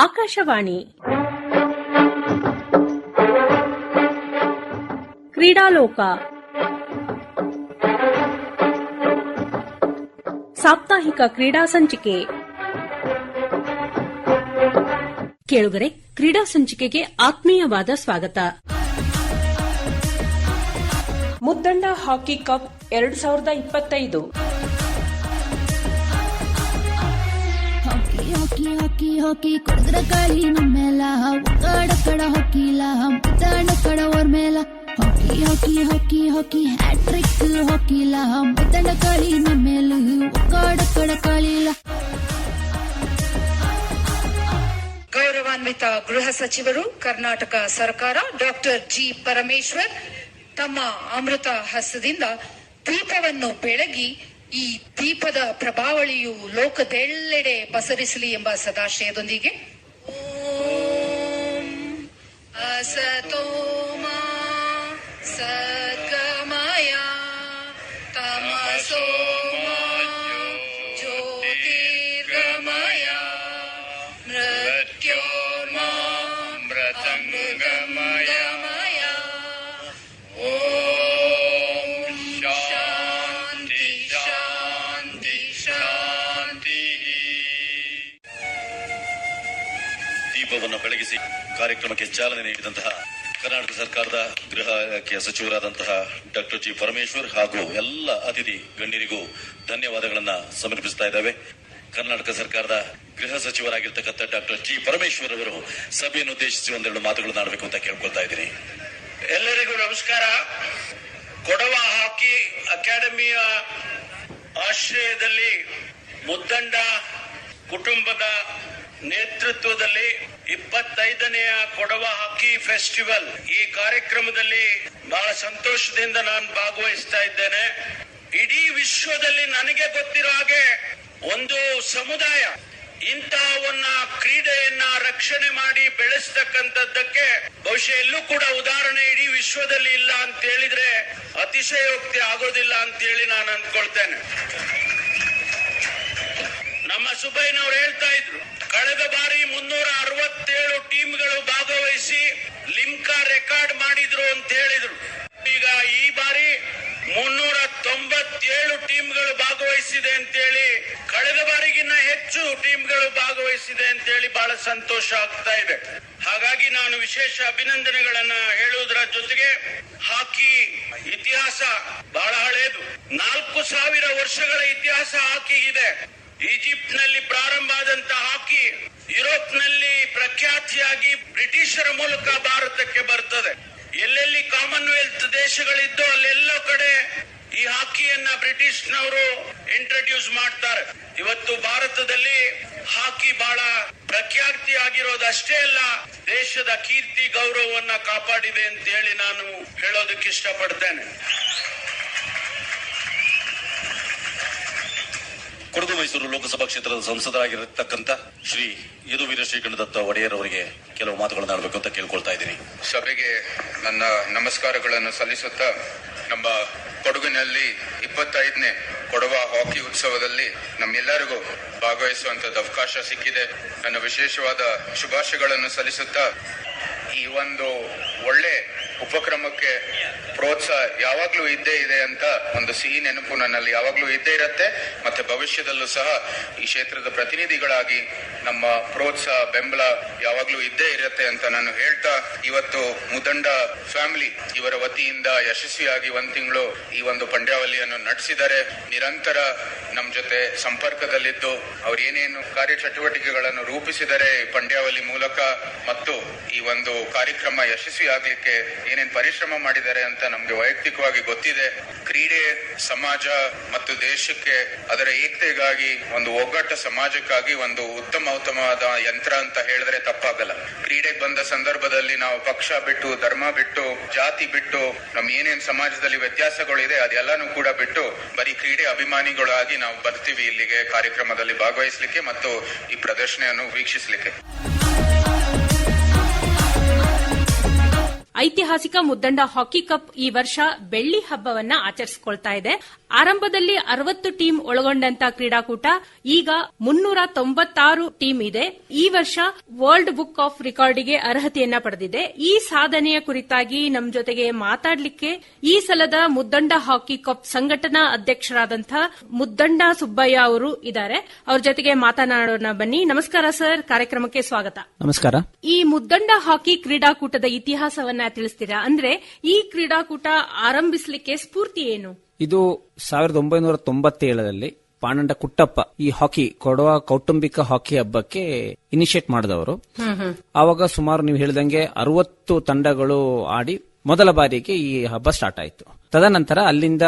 ಆಕಾಶವಾಣಿ. ಕ್ರೀಡಾಲೋಕ. ಸಾಪ್ತಾಹಿಕ ಕ್ರೀಡಾ ಸಂಚಿಕೆ. ಕೇಳುಗರೆ, ಕ್ರೀಡಾ ಸಂಚಿಕೆಗೆ ಆತ್ಮೀಯವಾದ ಸ್ವಾಗತ. ಮುದ್ದಂಡ ಹಾಕಿ ಕಪ್ ಎರಡ್ ಸಾವಿರದ ಇಪ್ಪತ್ತೈದು. ಹಾಕಿ ಹಾಕಿ ಹಾಕಿ ಕುಡಿದ್ರ ಗಾಳಿ ನಮ್ಮೆಲ್ಲ. ಒಕ್ಕಡ ಹಾಕಿಲ್ಲ ಮುದ್ದಾಣ ಕಡ ಅವ್ರ ಮೇಲ. ಹಾಕಿ ಹಾಕಿ ಹಾಕಿ ಹಾಕಿ ಹ್ಯಾಟ್ರಿಕ್ ಹಾಕಿಲ್ಲ ಮುದ್ದಣ ಕಳಿ ನಮ್ಮೇಲು. ಒಕ್ಕಡ ಕಡ ಕಳಿಲ್ಲ ಗೌರವಾನ್ವಿತ ಗೃಹ ಸಚಿವರು, ಕರ್ನಾಟಕ ಸರ್ಕಾರ ಡಾಕ್ಟರ್ ಜಿ ಪರಮೇಶ್ವರ್ ತಮ್ಮ ಅಮೃತ ಹಸ್ತದಿಂದ ದೀಪವನ್ನು ಬೆಳಗಿ ಈ ದೀಪದ ಪ್ರಭಾವಳಿಯು ಲೋಕದೆಲ್ಲೆಡೆ ಪಸರಿಸಲಿ ಎಂಬ ಸದಾಶಯದೊಂದಿಗೆ. ಓಂ ಅಸತೋಮ ಸದ್ಗಮಯ ಕಾರ್ಯಕ್ರಮಕ್ಕೆ ಚಾಲನೆ ನೀಡಿದಂತಹ ಕರ್ನಾಟಕ ಸರ್ಕಾರದ ಗೃಹ ಇಲಾಖೆಯ ಸಚಿವರಾದಂತಹ ಡಾಕ್ಟರ್ ಜಿ ಪರಮೇಶ್ವರ್ ಹಾಗೂ ಎಲ್ಲ ಅತಿಥಿ ಗಣ್ಯರಿಗೂ ಧನ್ಯವಾದಗಳನ್ನ ಸಮರ್ಪಿಸ್ತಾ ಇದ್ದಾವೆ. ಕರ್ನಾಟಕ ಸರ್ಕಾರದ ಗೃಹ ಸಚಿವರಾಗಿರ್ತಕ್ಕಂಥ ಡಾಕ್ಟರ್ ಜಿ ಪರಮೇಶ್ವರ್ ಅವರು ಸಭೆಯನ್ನು ಉದ್ದೇಶಿಸಿ ಒಂದೆರಡು ಮಾತುಗಳನ್ನು ಆಡಬೇಕು ಅಂತ ಕೇಳ್ಕೊಳ್ತಾ ಇದ್ದೀನಿ. ಎಲ್ಲರಿಗೂ ನಮಸ್ಕಾರ. ಕೊಡವ ಹಾಕಿ ಅಕಾಡೆಮಿಯ ಆಶ್ರಯದಲ್ಲಿ ಮುದ್ದಂಡ ಕುಟುಂಬದ ನೇತೃತ್ವದಲ್ಲಿ ಇಪ್ಪತ್ತೈದನೆಯ ಕೊಡವ ಹಾಕಿ ಫೆಸ್ಟಿವಲ್. ಈ ಕಾರ್ಯಕ್ರಮದಲ್ಲಿ ಬಹಳ ಸಂತೋಷದಿಂದ ನಾನು ಭಾಗವಹಿಸ್ತಾ ಇದ್ದೇನೆ. ಇಡೀ ವಿಶ್ವದಲ್ಲಿ ನನಗೆ ಗೊತ್ತಿರೋ ಹಾಗೆ ಒಂದು ಸಮುದಾಯ ಇಂತಹವನ್ನ ಕ್ರೀಡೆಯನ್ನ ರಕ್ಷಣೆ ಮಾಡಿ ಬೆಳೆಸ್ತಕ್ಕಂಥದ್ದಕ್ಕೆ ಬಹುಶಃ ಎಲ್ಲೂ ಕೂಡ ಉದಾಹರಣೆ ಇಡೀ ವಿಶ್ವದಲ್ಲಿ ಇಲ್ಲ ಅಂತ ಹೇಳಿದ್ರೆ ಅತಿಶಯೋಕ್ತಿ ಆಗೋದಿಲ್ಲ ಅಂತ ಹೇಳಿ ನಾನು ಅಂದ್ಕೊಳ್ತೇನೆ. ನಮ್ಮ ಸುಬ್ಬಯ್ಯನವ್ರು ಹೇಳ್ತಾ ಇದ್ರು ಕಳೆದ ಬಾರಿ ಮುನ್ನೂರ ಅರವತ್ತೇಳು ಟೀಮ್ಗಳು ಭಾಗವಹಿಸಿ ಲಿಮ್ಕಾ ರೆಕಾರ್ಡ್ ಮಾಡಿದ್ರು ಅಂತ ಹೇಳಿದ್ರು. ಈಗ ಈ ಬಾರಿ ಮುನ್ನೂರ ತೊಂಬತ್ತೇಳು ಟೀಮ್ಗಳು ಭಾಗವಹಿಸಿದೆ ಅಂತೇಳಿ ಕಳೆದ ಬಾರಿಗಿನ್ನ ಹೆಚ್ಚು ಟೀಮ್ಗಳು ಭಾಗವಹಿಸಿದೆ ಅಂತೇಳಿ ಬಹಳ ಸಂತೋಷ ಆಗ್ತಾ ಇದೆ. ಹಾಗಾಗಿ ನಾನು ವಿಶೇಷ ಅಭಿನಂದನೆಗಳನ್ನ ಹೇಳುವುದರ ಜೊತೆಗೆ ಹಾಕಿ ಇತಿಹಾಸ ಬಹಳ ಹಳೇದು. ನಾಲ್ಕು ಸಾವಿರ ವರ್ಷಗಳ ಇತಿಹಾಸ ಹಾಕಿ ಇದೆ. ಈಜಿಪ್ಟ್ನಲ್ಲಿ ಪ್ರಾರಂಭ ಆದಂತಹ ಹಾಕಿ ಯುರೋಪ್ನಲ್ಲಿ ಪ್ರಖ್ಯಾತಿಯಾಗಿ ಬ್ರಿಟಿಷರ ಮೂಲಕ ಭಾರತಕ್ಕೆ ಬರ್ತದೆ. ಎಲ್ಲೆಲ್ಲಿ ಕಾಮನ್ವೆಲ್ತ್ ದೇಶಗಳಿದ್ದು ಅಲ್ಲೆಲ್ಲೋ ಕಡೆ ಈ ಹಾಕಿಯನ್ನ ಬ್ರಿಟಿಷ್ನವರು ಇಂಟ್ರೊಡ್ಯೂಸ್ ಮಾಡ್ತಾರೆ. ಇವತ್ತು ಭಾರತದಲ್ಲಿ ಹಾಕಿ ಬಹಳ ಪ್ರಖ್ಯಾತಿ ಆಗಿರೋದಷ್ಟೇ ಅಲ್ಲ, ದೇಶದ ಕೀರ್ತಿ ಗೌರವವನ್ನ ಕಾಪಾಡಿದೆ ಅಂತ ಹೇಳಿ ನಾನು ಹೇಳೋದಕ್ಕೆ ಇಷ್ಟಪಡ್ತೇನೆ. ಕೊಡಗು ಮೈಸೂರು ಲೋಕಸಭಾ ಕ್ಷೇತ್ರದ ಸಂಸದರಾಗಿರತಕ್ಕಂಥ ಶ್ರೀ ಯದುವೀರ ಶ್ರೀಕಂಠದತ್ತ ಒಡೆಯರ್ ಅವರಿಗೆ ಕೆಲವು ಮಾತುಗಳನ್ನು ಆಡಬೇಕು ಅಂತ ಕೇಳ್ಕೊಳ್ತಾ ಇದ್ದೀನಿ. ಸಭೆಗೆ ನನ್ನ ನಮಸ್ಕಾರಗಳನ್ನು ಸಲ್ಲಿಸುತ್ತಾ ನಮ್ಮ ಕೊಡಗಿನಲ್ಲಿ ಇಪ್ಪತ್ತೈದನೇ ಕೊಡವ ಹಾಕಿ ಉತ್ಸವದಲ್ಲಿ ನಮ್ಮೆಲ್ಲರಿಗೂ ಭಾಗವಹಿಸುವಂತ ಅವಕಾಶ ಸಿಕ್ಕಿದೆ. ನನ್ನ ವಿಶೇಷವಾದ ಶುಭಾಶಯಗಳನ್ನು ಸಲ್ಲಿಸುತ್ತಾ ಈ ಒಂದು ಒಳ್ಳೆ ಉಪಕ್ರಮಕ್ಕೆ ಪ್ರೋತ್ಸಾಹ ಯಾವಾಗ್ಲೂ ಇದ್ದೇ ಇದೆ ಅಂತ ಒಂದು ಸಿಹಿ ನೆನಪು ನನ್ನಲ್ಲಿ ಯಾವಾಗ್ಲೂ ಇದ್ದೇ ಇರತ್ತೆ. ಮತ್ತೆ ಭವಿಷ್ಯದಲ್ಲೂ ಸಹ ಈ ಕ್ಷೇತ್ರದ ಪ್ರತಿನಿಧಿಗಳಾಗಿ ನಮ್ಮ ಪ್ರೋತ್ಸಾಹ ಬೆಂಬಲ ಯಾವಾಗ್ಲೂ ಇದ್ದೇ ಇರತ್ತೆ ಅಂತ ನಾನು ಹೇಳ್ತಾ, ಇವತ್ತು ಮುದಂಡ ಫ್ಯಾಮಿಲಿ ಇವರ ವತಿಯಿಂದ ಯಶಸ್ವಿಯಾಗಿ ಒಂದ್ ತಿಂಗಳು ಈ ಒಂದು ಪಂದ್ಯಾವಳಿಯನ್ನು ನಡೆಸಿದ್ದಾರೆ. ನಿರಂತರ ನಮ್ಮ ಜೊತೆ ಸಂಪರ್ಕದಲ್ಲಿದ್ದು, ಅವ್ರು ಏನೇನು ಕಾರ್ಯಚಟುವಟಿಕೆಗಳನ್ನು ರೂಪಿಸಿದರೆ ಈ ಪಂದ್ಯಾವಳಿ ಮೂಲಕ, ಮತ್ತು ಈ ಒಂದು ಕಾರ್ಯಕ್ರಮ ಯಶಸ್ವಿ ಆಗ್ಲಿಕ್ಕೆ ಏನೇನ್ ಪರಿಶ್ರಮ ಮಾಡಿದ್ದಾರೆ ಅಂತ ನಮ್ಗೆ ವೈಯಕ್ತಿಕವಾಗಿ ಗೊತ್ತಿದೆ. ಕ್ರೀಡೆ ಸಮಾಜ ಮತ್ತು ದೇಶಕ್ಕೆ ಅದರ ಏಕತೆಗಾಗಿ, ಒಂದು ಒಗ್ಗಟ್ಟ ಸಮಾಜಕ್ಕಾಗಿ, ಒಂದು ಉತ್ತಮ ಉತ್ತಮವಾದ ಯಂತ್ರ ಅಂತ ಹೇಳಿದ್ರೆ ತಪ್ಪಾಗಲ್ಲ. ಕ್ರೀಡೆಗೆ ಬಂದ ಸಂದರ್ಭದಲ್ಲಿ ನಾವು ಪಕ್ಷ ಬಿಟ್ಟು, ಧರ್ಮ ಬಿಟ್ಟು, ಜಾತಿ ಬಿಟ್ಟು, ನಮ್ ಏನೇನ್ ಸಮಾಜದಲ್ಲಿ ವ್ಯತ್ಯಾಸಗಳಿದೆ ಅದೆಲ್ಲಾನು ಕೂಡ ಬಿಟ್ಟು, ಬರೀ ಕ್ರೀಡೆ ಅಭಿಮಾನಿಗಳಾಗಿ ನಾವು ಬರ್ತೀವಿ ಇಲ್ಲಿಗೆ ಕಾರ್ಯಕ್ರಮದಲ್ಲಿ ಭಾಗವಹಿಸಲಿಕ್ಕೆ ಮತ್ತು ಈ ಪ್ರದರ್ಶನೆಯನ್ನು ವೀಕ್ಷಿಸಲಿಕ್ಕೆ. ಐತಿಹಾಸಿಕ ಮುದ್ದಂಡ ಹಾಕಿ ಕಪ್ ಈ ವರ್ಷ ಬೆಳ್ಳಿ ಹಬ್ಬವನ್ನ ಆಚರಿಸಿಕೊಳ್ತಾ ಇದೆ. ಆರಂಭದಲ್ಲಿ ಅರವತ್ತು ಟೀಮ್ ಒಳಗೊಂಡಂತ ಕ್ರೀಡಾಕೂಟ ಈಗ ಮುನ್ನೂರ ತೊಂಬತ್ತಾರು ಟೀಮ್ ಇದೆ. ಈ ವರ್ಷ ವರ್ಲ್ಡ್ ಬುಕ್ ಆಫ್ ರೆಕಾರ್ಡ್ಗೆ ಅರ್ಹತೆಯನ್ನ ಪಡೆದಿದೆ. ಈ ಸಾಧನೆಯ ಕುರಿತಾಗಿ ನಮ್ಮ ಜೊತೆಗೆ ಮಾತಾಡಲಿಕ್ಕೆ ಈ ಸಲದ ಮುದ್ದಂಡ ಹಾಕಿ ಕಪ್ ಸಂಘಟನಾ ಅಧ್ಯಕ್ಷರಾದಂತಹ ಮುದ್ದಂಡ ಸುಬ್ಬಯ್ಯ ಅವರು ಇದ್ದಾರೆ. ಅವ್ರ ಜೊತೆಗೆ ಮಾತನಾಡೋಣ ಬನ್ನಿ. ನಮಸ್ಕಾರ ಸರ್. ಕಾರ್ಯಕ್ರಮಕ್ಕೆ ಸ್ವಾಗತ. ನಮಸ್ಕಾರ. ಈ ಮುದ್ದಂಡ ಹಾಕಿ ಕ್ರೀಡಾಕೂಟದ ಇತಿಹಾಸವನ್ನ ತಿಳಿಸ್ತೀರಾ? ಅಂದ್ರೆ ಈ ಕ್ರೀಡಾಕೂಟ ಆರಂಭಿಸಲಿಕ್ಕೆ ಸ್ಫೂರ್ತಿ ಏನು? ಇದು ಸಾವಿರದ ಒಂಬೈನೂರ ತೊಂಬತ್ತೇಳರಲ್ಲಿ ಪಾಂಡಂಡ ಕುಟ್ಟಪ್ಪ ಈ ಹಾಕಿ ಕೊಡುವ ಕೌಟುಂಬಿಕ ಹಾಕಿ ಹಬ್ಬಕ್ಕೆ ಇನಿಷಿಯೇಟ್ ಮಾಡಿದವರು. ಆವಾಗ ಸುಮಾರು ನೀವು ಹೇಳಿದಂಗೆ ಅರವತ್ತು ತಂಡಗಳು ಆಡಿ ಮೊದಲ ಬಾರಿಗೆ ಈ ಹಬ್ಬ ಸ್ಟಾರ್ಟ್ ಆಯಿತು. ತದನಂತರ ಅಲ್ಲಿಂದ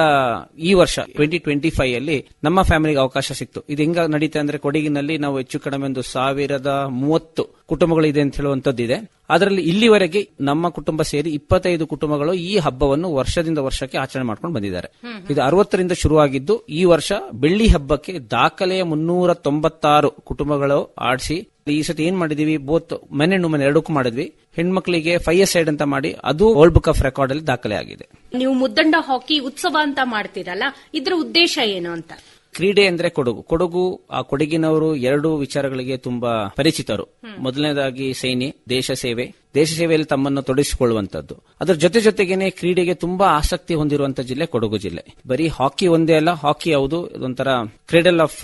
ಈ ವರ್ಷ ಟ್ವೆಂಟಿ ಟ್ವೆಂಟಿ ಫೈವ್ ಅಲ್ಲಿ ನಮ್ಮ ಫ್ಯಾಮಿಲಿಗೆ ಅವಕಾಶ ಸಿಕ್ತು. ಇದು ಹೆಂಗ ನಡೀತೆ ಅಂದ್ರೆ ಕೊಡಗಿನಲ್ಲಿ ನಾವು ಹೆಚ್ಚು ಕಡಿಮೆ ಒಂದು ಸಾವಿರದ ಮೂವತ್ತು ಕುಟುಂಬಗಳಿದೆ ಅಂತ ಹೇಳುವಂತದ್ದಿದೆ ಅದರಲ್ಲಿ ಇಲ್ಲಿವರೆಗೆ ನಮ್ಮ ಕುಟುಂಬ ಸೇರಿ ಇಪ್ಪತ್ತೈದು ಕುಟುಂಬಗಳು ಈ ಹಬ್ಬವನ್ನು ವರ್ಷದಿಂದ ವರ್ಷಕ್ಕೆ ಆಚರಣೆ ಮಾಡ್ಕೊಂಡು ಬಂದಿದ್ದಾರೆ. ಇದು ಅರವತ್ತರಿಂದ ಶುರುವಾಗಿದ್ದು ಈ ವರ್ಷ ಬೆಳ್ಳಿ ಹಬ್ಬಕ್ಕೆ ದಾಖಲೆಯ ಮುನ್ನೂರ ತೊಂಬತ್ತಾರು ಕುಟುಂಬಗಳು ಆಡಿಸಿ ಈ ಸತಿ ಏನ್ ಮಾಡಿದೀವಿ? ಬೋತ್ ಮೆನ್ ಅಂಡ್ ಮನೆ ಎರಡಕ್ಕೂ ಮಾಡಿದ್ವಿ. ಹೆಣ್ಮಕ್ಳಿಗೆ ಫೈಯರ್ ಸೈಡ್ ಅಂತ ಮಾಡಿ ಅದು ವರ್ಲ್ಡ್ ಬುಕ್ ಆಫ್ ರೆಕಾರ್ಡ್ ಅಲ್ಲಿ ದಾಖಲೆ ಆಗಿದೆ. ನೀವು ಮುದ್ದಂಡ ಹಾಕಿ ಉತ್ಸವ ಅಂತ ಮಾಡ್ತೀರಲ್ಲ ಇದ್ರ ಉದ್ದೇಶ ಏನು ಅಂತ? ಕ್ರೀಡೆ ಅಂದ್ರೆ ಕೊಡಗು. ಕೊಡಗು ಆ ಕೊಡಗಿನವರು ಎರಡು ವಿಚಾರಗಳಿಗೆ ತುಂಬಾ ಪರಿಚಿತರು. ಮೊದಲನೇದಾಗಿ ಸೈನ್ಯ ದೇಶ ಸೇವೆ. ದೇಶ ಸೇವೆಯಲ್ಲಿ ತಮ್ಮನ್ನು ತೊಡಗಿಸಿಕೊಳ್ಳುವಂತದ್ದು ಅದರ ಜೊತೆ ಜೊತೆಗೇನೆ ಕ್ರೀಡೆಗೆ ತುಂಬಾ ಆಸಕ್ತಿ ಹೊಂದಿರುವಂತ ಜಿಲ್ಲೆ ಕೊಡಗು ಜಿಲ್ಲೆ. ಬರೀ ಹಾಕಿ ಒಂದೇ ಅಲ್ಲ, ಹಾಕಿ ಯಾವುದು ಇದೊಂಥರ ಕ್ರೀಡಲ್ ಆಫ್